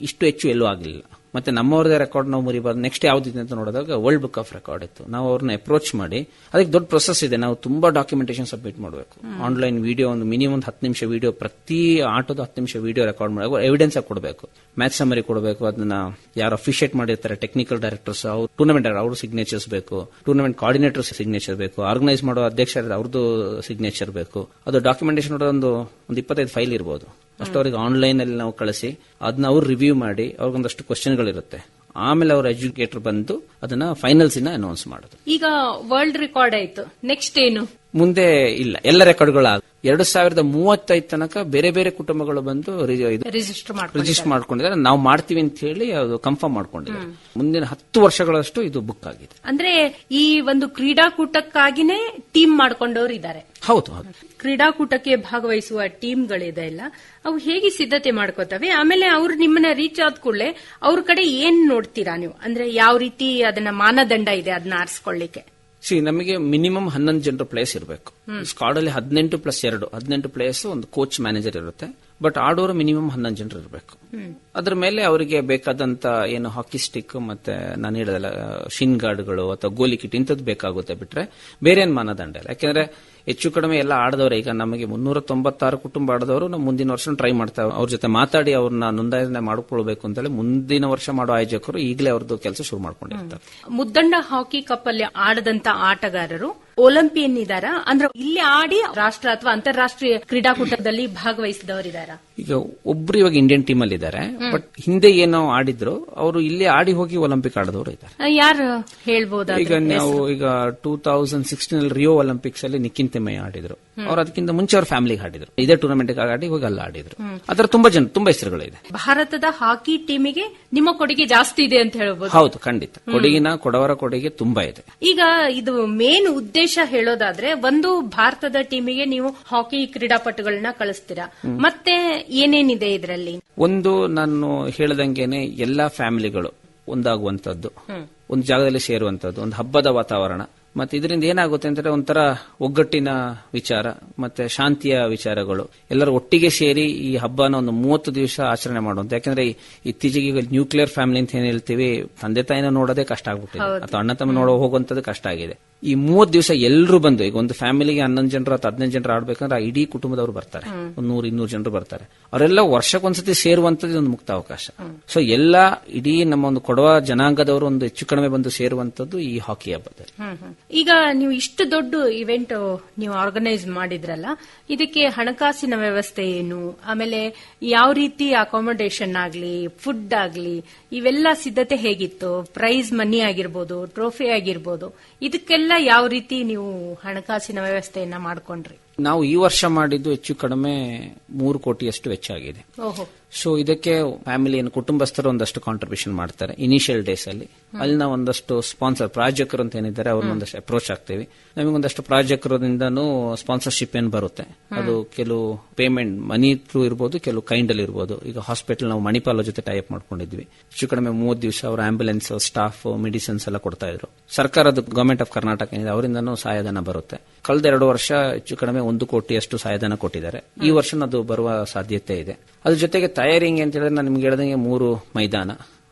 ಇಷ್ಟು ಹೆಚ್ಚು ಎಲ್ಲೂ ಆಗಲಿಲ್ಲ ಮತ್ತೆ ನಮ್ಮವ್ರದೇ ರೆಕಾರ್ಡ್ ನಾವು ಮುರಿಬಾರ್ದು. ನೆಕ್ಸ್ಟ್ ಯಾವ್ದಿದೆ ಅಂತ ನೋಡಿದಾಗ ವರ್ಲ್ಡ್ ಬುಕ್ ಆಫ್ ರೆಕಾರ್ಡ್ ಇತ್ತು. ನಾವು ಅವ್ರನ್ನ ಅಪ್ರೋಚ್ ಮಾಡಿ ಅದಕ್ಕೆ ದೊಡ್ಡ ಪ್ರೊಸೆಸ್ ಇದೆ. ನಾವು ತುಂಬಾ ಡಾಕ್ಯುಮೆಂಟೇಶನ್ ಸಬ್ಮಿಟ್ ಮಾಡಬೇಕು. ಆನ್ಲೈನ್ ವಿಡಿಯೋ ಒಂದು ಮಿನಿಮಮ್ ಒಂದು ಹತ್ತು ನಿಮಿಷ ವಿಡಿಯೋ ಪ್ರತಿ ಆಟೋದ ಹತ್ತು ನಿಮಿಷ ವಿಡಿಯೋ ರೆಕಾರ್ಡ್ ಮಾಡಬೇಕು ಎವಿಡೆನ್ಸ್ ಆಗಿ ಕೊಡಬೇಕು. ಮ್ಯಾಚ್ ಸಮರಿ ಕೊಡಬೇಕು ಅದನ್ನ ಯಾರು ಅಫಿಷಿಯೇಟ್ ಮಾಡಿರ್ತಾರೆ ಟೆಕ್ನಿಕಲ್ ಡೈರೆಕ್ಟರ್ಸ್ ಅವ್ರು ಟೂರ್ನಮೆಂಟ್ ಅವ್ರ ಸಿಗ್ನೇಚರ್ಸ್ ಬೇಕು. ಟೂರ್ನಮೆಂಟ್ ಕೋಆರ್ಡಿನೇಟರ್ ಸಿಗ್ನೇಚರ್ ಬೇಕು. ಆರ್ಗನೈಸ್ ಮಾಡೋ ಅಧ್ಯಕ್ಷರ ಅವ್ರದ್ದು ಸಿಗ್ನೇಚರ್ ಬೇಕು. ಅದು ಡಾಕ್ಯುಮೆಂಟೇಶನ್ ಒಂದು ಒಂದು ಇಪ್ಪತ್ತೈದು ಫೈಲ್ ಇರಬಹುದು ಅಷ್ಟು ಅವ್ರಿಗೆ ಆನ್ಲೈನ್ ಅಲ್ಲಿ ನಾವು ಕಳಿಸಿ ಅದನ್ನ ಅವ್ರು ರಿವ್ಯೂ ಮಾಡಿ ಅವ್ರಿಗೊಂದಷ್ಟು ಕ್ವಶನ್ಗಳಿರುತ್ತೆ ಆಮೇಲೆ ಅವ್ರ ಎಜುಕೇಟರ್ ಬಂದು ಅದನ್ನ ಫೈನಲ್ಸ್ ಇನ್ನ ಅನೌನ್ಸ್ ಮಾಡೋದು. ಈಗ ವರ್ಲ್ಡ್ ರೆಕಾರ್ಡ್ ಆಯ್ತು. ನೆಕ್ಸ್ಟ್ ಏನು? ಮುಂದೆ ಇಲ್ಲ. ಎಲ್ಲ ರೆಕಾರ್ಡ್ಗಳು ಎರಡು ಸಾವಿರದ ಮೂವತ್ತೈದು ತನಕ ಬೇರೆ ಬೇರೆ ಕುಟುಂಬಗಳು ಬಂದು ರಿಜಿಸ್ಟರ್ ಮಾಡ್ಕೊಂಡು ರಿಜಿಸ್ಟರ್ ಮಾಡ್ಕೊಂಡಿದ್ದಾರೆ. ನಾವು ಮಾಡ್ತೀವಿ ಅಂತ ಹೇಳಿ ಅದು ಕನ್ಫರ್ಮ್ ಮಾಡ್ಕೊಂಡಿದ್ದಾರೆ. ಮುಂದಿನ ಹತ್ತು ವರ್ಷಗಳಷ್ಟು ಇದು ಬುಕ್ ಆಗಿದೆ. ಅಂದ್ರೆ ಈ ಒಂದು ಕ್ರೀಡಾಕೂಟಕ್ಕಾಗಿನೇ ಟೀಮ್ ಮಾಡ್ಕೊಂಡವರು ಇದ್ದಾರೆ. ಹೌದು ಹೌದು. ಕ್ರೀಡಾಕೂಟಕ್ಕೆ ಭಾಗವಹಿಸುವ ಟೀಮ್ಗಳಿದೆ ಇಲ್ಲ ಅವು ಹೇಗೆ ಸಿದ್ಧತೆ ಮಾಡ್ಕೋತವೆ? ಆಮೇಲೆ ಅವ್ರು ನಿಮ್ಮನ್ನ ರೀಚ್ ಆದ ಕೂಡಲೇ ಅವ್ರ ಕಡೆ ಏನ್ ನೋಡ್ತೀರಾ ನೀವು? ಅಂದ್ರೆ ಯಾವ ರೀತಿ ಅದನ್ನ ಮಾನದಂಡ ಇದೆ ಅದನ್ನ ಆರಿಸ್ಕೊಳ್ಳಿಕ್ಕೆ? ಸಿ ನಮಗೆ ಮಿನಿಮಮ್ ಹನ್ನೊಂದು ಜನರ ಪ್ಲೇಸ್ ಇರಬೇಕು. ಸ್ಕಾಡ್ ಅಲ್ಲಿ ಹದಿನೆಂಟು ಪ್ಲಸ್ ಎರಡು ಹದಿನೆಂಟು ಪ್ಲೇಸ್ ಒಂದು ಕೋಚ್ ಮ್ಯಾನೇಜರ್ ಇರುತ್ತೆ. ಬಟ್ ಆಡೋರು ಮಿನಿಮಮ್ ಹನ್ನೊಂದು ಜನರು ಇರಬೇಕು. ಅದ್ರ ಮೇಲೆ ಅವರಿಗೆ ಬೇಕಾದಂತ ಏನು ಹಾಕಿ ಸ್ಟಿಕ್ ಮತ್ತೆ ನಾನು ಹೇಳಿದಲ್ಲ ಶಿನ್ ಗಾರ್ಡ್ಗಳು ಅಥವಾ ಗೋಲಿ ಕಿಟ್ ಇಂಥದ್ದು ಬೇಕಾಗುತ್ತೆ ಬಿಟ್ರೆ ಬೇರೆ ಏನು ಮಾನದಂಡ ಇಲ್ಲ. ಯಾಕೆಂದ್ರೆ ಹೆಚ್ಚು ಕಡಿಮೆ ಎಲ್ಲ ಆಡದವ್ರೆ. ಈಗ ನಮಗೆ ಮುನ್ನೂರ ತೊಂಬತ್ತಾರು ಕುಟುಂಬ ಆಡದವರು ನಾವು ಮುಂದಿನ ವರ್ಷ ಟ್ರೈ ಮಾಡ್ತಾವೆ ಅವ್ರ ಜೊತೆ ಮಾತಾಡಿ ಅವ್ರನ್ನ ನೋಂದಣಿ ಮಾಡ್ಕೊಳ್ಬೇಕು ಅಂತೇಳಿ ಮುಂದಿನ ವರ್ಷ ಮಾಡೋ ಆಯೋಜಕರು ಈಗಲೇ ಅವ್ರದ್ದು ಕೆಲಸ ಶುರು ಮಾಡ್ಕೊಂಡಿರ್ತಾರೆ. ಮುದ್ದಂಡ ಹಾಕಿ ಕಪ್ ಅಲ್ಲಿ ಆಡದಂತ ಆಟಗಾರರು ಒಲಿಂಪಿಯನ್ ಇದಾರ? ಅಂದ್ರೆ ಇಲ್ಲಿ ಆಡಿ ರಾಷ್ಟ್ರ ಅಥವಾ ಅಂತಾರಾಷ್ಟ್ರೀಯ ಕ್ರೀಡಾಕೂಟದಲ್ಲಿ ಭಾಗವಹಿಸಿದವರಿದಾರ? ಈಗ ಒಬ್ರು ಇವಾಗ ಇಂಡಿಯನ್ ಟೀಮ್ ಅಲ್ಲಿ ಇದ್ದಾರೆ ಬಟ್ ಹಿಂದೆ ಏನೋ ಆಡಿದ್ರು ಅವರು ಇಲ್ಲಿ ಆಡಿ ಹೋಗಿ ಒಲಿಂಪಿಕ್ ಆಡದವರು ಇದ್ದಾರೆ ಯಾರು ಹೇಳ್ಬೋದಾ ಈಗ ನಾವು ಈಗ ಟೂ ತೌಸಂಡ್ ಸಿಕ್ಸ್ಟೀನ್ ಅಲ್ಲಿ ರಿಯೋ ಒಲಿಂಪಿಕ್ಸ್ ಅಲ್ಲಿ ನಿಖಿನ್ ತಿಮ್ಮಯ್ಯ ಆಡಿದ್ರು. ಅವ್ರು ಅದಕ್ಕಿಂತ ಮುಂಚೆ ಅವ್ರ ಫ್ಯಾಮಿಲಿಗೆ ಆಡಿದ್ರು. ಇದೇ ಟೂರ್ನಮೆಂಟ್ ಆಡಿ ಹೋಗಿ ಅಲ್ಲ ಆಡಿದ್ರು. ಅದರ ತುಂಬಾ ಜನ ತುಂಬಾ ಹೆಸರುಗಳಿದೆ ಭಾರತದ ಹಾಕಿ ಟೀಮಿಗೆ ನಿಮ್ಮ ಕೊಡುಗೆ ಜಾಸ್ತಿ ಇದೆ ಅಂತ ಹೇಳ್ಬೋದು? ಹೌದು ಖಂಡಿತ. ಕೊಡಗಿನ ಕೊಡವರ ಕೊಡುಗೆ ತುಂಬಾ ಇದೆ. ಈಗ ಇದು ಮೇನ್ ಉದ್ದೇಶ ಹೇಳೋದಾದ್ರೆ ಒಂದು ಭಾರತದ ಟೀಮಿಗೆ ನೀವು ಹಾಕಿ ಕ್ರೀಡಾಪಟುಗಳನ್ನ ಕಳಿಸ್ತೀರಾ? ಮತ್ತೆ ಏನೇನಿದೆ ಇದರಲ್ಲಿ? ಒಂದು ನಾನು ಹೇಳ್ದಂಗೆನೆ ಎಲ್ಲಾ ಫ್ಯಾಮಿಲಿಗಳು ಒಂದಾಗುವಂತದ್ದು ಒಂದು ಜಾಗದಲ್ಲಿ ಸೇರುವಂತದ್ದು ಒಂದು ಹಬ್ಬದ ವಾತಾವರಣ. ಮತ್ತೆ ಇದರಿಂದ ಏನಾಗುತ್ತೆ ಅಂತಂದ್ರೆ ಒಂಥರ ಒಗ್ಗಟ್ಟಿನ ವಿಚಾರ ಮತ್ತೆ ಶಾಂತಿಯ ವಿಚಾರಗಳು. ಎಲ್ಲರೂ ಒಟ್ಟಿಗೆ ಸೇರಿ ಈ ಹಬ್ಬನ ಒಂದು ಮೂವತ್ತು ದಿವಸ ಆಚರಣೆ ಮಾಡುವಂತ ಯಾಕಂದ್ರೆ ಇತ್ತೀಚೆಗೆ ಈಗ ನ್ಯೂಕ್ಲಿಯರ್ ಫ್ಯಾಮಿಲಿ ಅಂತ ಏನ್ ಹೇಳ್ತೀವಿ ತಂದೆ ತಾಯಿನ ನೋಡೋದೇ ಕಷ್ಟ ಆಗ್ಬಿಟ್ಟಿದೆ. ಅಥವಾ ಅಣ್ಣ ತಮ್ಮ ನೋಡೋ ಹೋಗುವಂತದ್ದು ಕಷ್ಟ ಆಗಿದೆ. ಈ ಮೂವತ್ತು ದಿವಸ ಎಲ್ಲರೂ ಬಂದು ಈಗ ಒಂದು ಫ್ಯಾಮಿಲಿಗೆ ಹನ್ನೊಂದು ಜನರು ಅಥವಾ ಹದಿನೈದು ಜನರು ಆಡ್ಬೇಕಂದ್ರೆ ಆ ಇಡೀ ಕುಟುಂಬದವರು ಬರ್ತಾರೆ. ಒಂದು ನೂರು ಇನ್ನೂರು ಜನರು ಬರ್ತಾರೆ. ಅವರೆಲ್ಲ ವರ್ಷಕ್ಕೊಂದ್ಸತಿ ಸೇರುವಂತದ್ದು ಒಂದು ಮುಕ್ತ ಅವಕಾಶ. ಸೊ ಎಲ್ಲ ಇಡೀ ನಮ್ಮ ಒಂದು ಕೊಡವ ಜನಾಂಗದವರು ಒಂದು ಹೆಚ್ಚು ಕಡಿಮೆ ಬಂದು ಸೇರುವಂತದ್ದು ಈ ಹಾಕಿ ಹಬ್ಬದಲ್ಲಿ. ಈಗ ನೀವು ಇಷ್ಟು ದೊಡ್ಡ ಇವೆಂಟ್ ನೀವು ಆರ್ಗನೈಸ್ ಮಾಡಿದ್ರಲ್ಲ ಇದಕ್ಕೆ ಹಣಕಾಸಿನ ವ್ಯವಸ್ಥೆ ಏನು? ಆಮೇಲೆ ಯಾವ ರೀತಿ ಅಕಾಮಡೇಷನ್ ಆಗ್ಲಿ ಫುಡ್ ಆಗ್ಲಿ ಇವೆಲ್ಲ ಸಿದ್ಧತೆ ಹೇಗಿತ್ತು? ಪ್ರೈಸ್ ಮನಿ ಆಗಿರ್ಬೋದು ಟ್ರೋಫಿ ಆಗಿರ್ಬೋದು ಇದಕ್ಕೆಲ್ಲ ಯಾವ ರೀತಿ ನೀವು ಹಣಕಾಸಿನ ವ್ಯವಸ್ಥೆಯನ್ನ ಮಾಡ್ಕೊಂಡ್ರಿ? ನಾವು ಈ ವರ್ಷ ಮಾಡಿದ್ದು ಹೆಚ್ಚು ಕಡಿಮೆ ಮೂರು ಕೋಟಿಯಷ್ಟು ವೆಚ್ಚ ಆಗಿದೆ. ಸೊ ಇದಕ್ಕೆ ಫ್ಯಾಮಿಲಿ ಏನು ಕುಟುಂಬಸ್ಥರು ಒಂದಷ್ಟು ಕಾಂಟ್ರಿಬ್ಯೂಷನ್ ಮಾಡ್ತಾರೆ. ಇನಿಷಿಯಲ್ ಡೇಸ್ ಅಲ್ಲಿ. ಅಲ್ಲಿ ನಾವು ಒಂದಷ್ಟು ಸ್ಪಾನ್ಸರ್ ಪ್ರಾಜೆಕ್ಟರ್ ಅಂತ ಏನಿದ್ದಾರೆ ಅವ್ರನ್ನ ಒಂದಷ್ಟು ಅಪ್ರೋಚ್ ಆಗ್ತೀವಿ ನಮಗೆ ಒಂದಷ್ಟು ಪ್ರಾಜಕರಿಂದನೂ ಸ್ಪಾನ್ಸರ್ಶಿಪ್ ಏನು ಬರುತ್ತೆ. ಅದು ಕೆಲವು ಪೇಮೆಂಟ್ ಮನಿ ಥ್ರೂ ಇರ್ಬೋದು ಕೆಲವು ಕೈಂಡ್ ಅಲ್ಲಿ ಇರ್ಬೋದು. ಈಗ ಹಾಸ್ಪಿಟಲ್ ನಾವು ಮಣಿಪಾಲ ಜೊತೆ ಟೈಪ್ ಮಾಡ್ಕೊಂಡಿದ್ವಿ. ಹೆಚ್ಚು ಕಡಿಮೆ ಮೂವತ್ತು ದಿವಸ ಅವ್ರ ಆಂಬ್ಯುಲೆನ್ಸ್ ಸ್ಟಾಫ್ ಮೆಡಿಸಿನ್ಸ್ ಎಲ್ಲ ಕೊಡ್ತಾ ಇದ್ರು. ಸರ್ಕಾರದ ಗವರ್ಮೆಂಟ್ ಆಫ್ ಕರ್ನಾಟಕ ಏನಿದೆ ಅವರಿಂದನೂ ಸಹಾಯಧನ ಬರುತ್ತೆ. ಕಳೆದ ಎರಡು ವರ್ಷ ಹೆಚ್ಚು ಕಡಿಮೆ ಒಂದು ಕೋಟಿಯಷ್ಟು ಸಹಾಯಧನ ಕೊಟ್ಟಿದ್ದಾರೆ. ಈ ವರ್ಷ ಅದು ಬರುವ ಸಾಧ್ಯತೆ ಇದೆ. ಅದ್ರ ಜೊತೆಗೆ ತಯಾರಿಂಗ್ ಅಂತ ಹೇಳಿದ್ರೆ ನಾನು ನಿಮ್ಗೆ ಹೇಳಿದಂಗೆ ಮೂರು ಮೈದಾನ.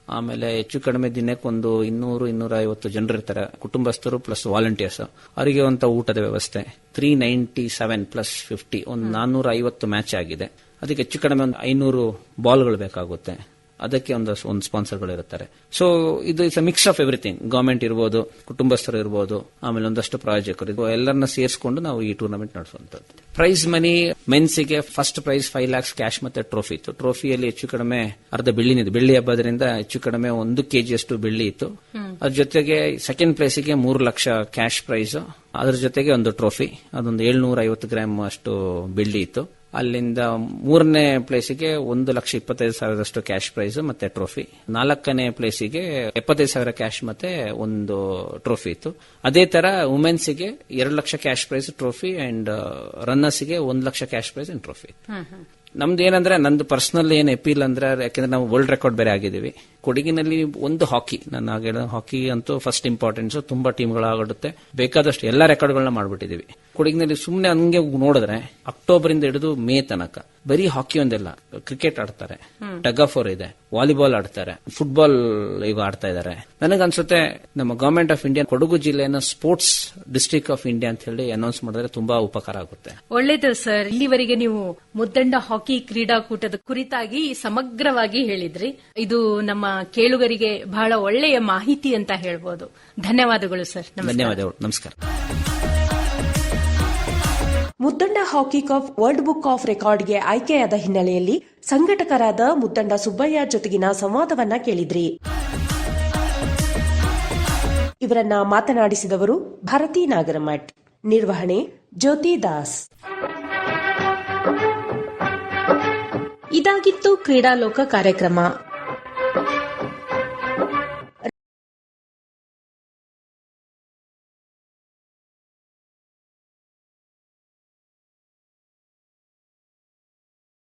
ಆಮೇಲೆ ಹೆಚ್ಚು ಕಡಿಮೆ ದಿನಕ್ಕೊಂದು ಇನ್ನೂರು ಇನ್ನೂರ ಐವತ್ತು ಜನರು ಇರ್ತಾರೆ. ಕುಟುಂಬಸ್ಥರು ಪ್ಲಸ್ ವಾಲಂಟಿಯರ್ಸ್. ಅವರಿಗೆ ಅಂತ ಊಟದ ವ್ಯವಸ್ಥೆ. Three ninety seven plus fifty ಒಂದು ನಾನ್ನೂರ ಐವತ್ತು ಮ್ಯಾಚ್ ಆಗಿದೆ. ಅದಕ್ಕೆ ಹೆಚ್ಚು ಕಡಿಮೆ ಒಂದು ಐನೂರು ಬಾಲ್ಗಳು ಬೇಕಾಗುತ್ತೆ. ಅದಕ್ಕೆ ಒಂದು ಒಂದು ಸ್ಪಾನ್ಸರ್ಗಳು ಇರುತ್ತಾರೆ ಸೊ ಇದು it's mix of everything government ಇರ್ಬೋದು ಕುಟುಂಬಸ್ಥರು ಇರ್ಬೋದು ಆಮೇಲೆ ಒಂದಷ್ಟು ಪ್ರಾಯೋಜಕರು ಇದು ಎಲ್ಲರನ್ನ ಸೇರಿಸಿಕೊಂಡು ನಾವು ಈ ಟೂರ್ನಮೆಂಟ್ ನಡೆಸುವಂತದ್ದು prize money ಮೆನ್ಸಿಗೆ first prize five lakhs cash ಮತ್ತೆ ಟ್ರೋಫಿ ಇತ್ತು. ಟ್ರೋಫಿಯಲ್ಲಿ ಹೆಚ್ಚು ಕಡಿಮೆ ಅರ್ಧ ಬೆಳ್ಳಿನಿದೆ ಬೆಳ್ಳಿ ಹಬ್ಬದ್ರಿಂದ ಹೆಚ್ಚು ಕಡಿಮೆ ಒಂದು ಕೆಜಿಯಷ್ಟು ಬೆಳ್ಳಿ ಇತ್ತು. ಅದ್ರ ಜೊತೆಗೆ ಸೆಕೆಂಡ್ ಪ್ಲೇಸಿಗೆ ಮೂರು ಲಕ್ಷ ಕ್ಯಾಶ್ ಪ್ರೈಸ್ ಅದ್ರ ಜೊತೆಗೆ ಒಂದು ಟ್ರೋಫಿ ಅದೊಂದು ಏಳ್ನೂರ ಐವತ್ತು ಗ್ರಾಮ್ ಅಷ್ಟು ಬೆಳ್ಳಿ ಇತ್ತು. ಅಲ್ಲಿಂದ ಮೂರನೇ ಪ್ಲೇಸಿಗೆ ಒಂದು ಲಕ್ಷ ಇಪ್ಪತ್ತೈದು ಸಾವಿರದಷ್ಟು ಕ್ಯಾಶ್ ಪ್ರೈಸ್ ಮತ್ತೆ ಟ್ರೋಫಿ ನಾಲ್ಕನೇ ಪ್ಲೇಸಿಗೆ ಎಪ್ಪತ್ತೈದು ಸಾವಿರ ಕ್ಯಾಶ್ ಮತ್ತೆ ಒಂದು ಟ್ರೋಫಿ ಇತ್ತು. ಅದೇ ತರ ವುಮೆನ್ಸ್ಗೆ ಎರಡು lakh cash prize trophy and ರನ್ನರ್ಸ್ಗೆ ಒಂದು lakh cash prize and trophy ನಮ್ದು ಏನಂದ್ರೆ ನಂದು ಪರ್ಸನಲ್ ಏನ್ ಎಪೀಲ್ ಅಂದ್ರೆ ಯಾಕಂದ್ರೆ ನಾವು ವರ್ಲ್ಡ್ ರೆಕಾರ್ಡ್ ಬೇರೆ ಆಗಿದ್ದೀವಿ. ಕೊಡಗಿನಲ್ಲಿ ಒಂದು ಹಾಕಿ ನಾನು ಹಾಗೆ ಹಾಕಿ ಅಂತೂ ಫಸ್ಟ್ ಇಂಪಾರ್ಟೆನ್ಸ್ ತುಂಬಾ ಟೀಮ್ಗಳಾಗುತ್ತೆ ಬೇಕಾದಷ್ಟು ಎಲ್ಲ ರೆಕಾರ್ಡ್ಗಳನ್ನ ಮಾಡ್ಬಿಟ್ಟಿದೀವಿ ಕೊಡಗಿನಲ್ಲಿ ಸುಮ್ಮನೆ ಹಂಗೆ ನೋಡಿದ್ರೆ ಅಕ್ಟೋಬರ್ ಇಂದ ಹಿಡಿದು ಮೇ ತನಕ. ಬರೀ ಹಾಕಿ ಒಂದಿಲ್ಲ. ಕ್ರಿಕೆಟ್ ಆಡ್ತಾರೆ. ಟಗ್ ಆಫ್ ಇದೆ. ವಾಲಿಬಾಲ್ ಆಡ್ತಾರೆ. ಫುಟ್ಬಾಲ್ ಈಗ ಆಡ್ತಾ ಇದ್ದಾರೆ ನನಗನ್ಸುತ್ತೆ ನಮ್ಮ ಗವರ್ಮೆಂಟ್ ಆಫ್ ಇಂಡಿಯಾ ಕೊಡಗು ಜಿಲ್ಲೆಯನ್ನ ಸ್ಪೋರ್ಟ್ಸ್ ಡಿಸ್ಟ್ರಿಕ್ಟ್ ಆಫ್ ಇಂಡಿಯಾ ಅಂತ ಹೇಳಿ ಅನೌನ್ಸ್ ಮಾಡಿದ್ರೆ ತುಂಬಾ ಉಪಕಾರ ಆಗುತ್ತೆ. ಒಳ್ಳೇದು ಸರ್. ಇಲ್ಲಿವರೆಗೆ ನೀವು ಮುದ್ದಂಡ ಹಾಕಿ ಕ್ರೀಡಾಕೂಟದ ಕುರಿತಾಗಿ ಸಮಗ್ರವಾಗಿ ಹೇಳಿದ್ರಿ. ಇದು ನಮ್ಮ ಕೇಳುಗರಿಗೆ ಬಹಳ ಒಳ್ಳೆಯ ಮಾಹಿತಿ ಅಂತ ಹೇಳ್ಬೋದು. ಧನ್ಯವಾದಗಳು ಸರ್. ಧನ್ಯವಾದಗಳು. ನಮಸ್ಕಾರ. Muddanda hockey cup world book of ರೆಕಾರ್ಡ್ಗೆ ಆಯ್ಕೆಯಾದ ಹಿನ್ನೆಲೆಯಲ್ಲಿ ಸಂಘಟಕರಾದ ಮುದ್ದಂಡ ಸುಬ್ಬಯ್ಯ ಜೊತೆಗಿನ ಸಂವಾದವನ್ನ ಕೇಳಿದ್ರಿ. ಇವರನ್ನ ಮಾತನಾಡಿಸಿದವರು ಭಾರತಿ ನಾಗರಮಠ್. ನಿರ್ವಹಣೆ ಜ್ಯೋತಿ ದಾಸ್. ಇದಾಗಿತ್ತು ಕ್ರೀಡಾಲೋಕ ಕಾರ್ಯಕ್ರಮ.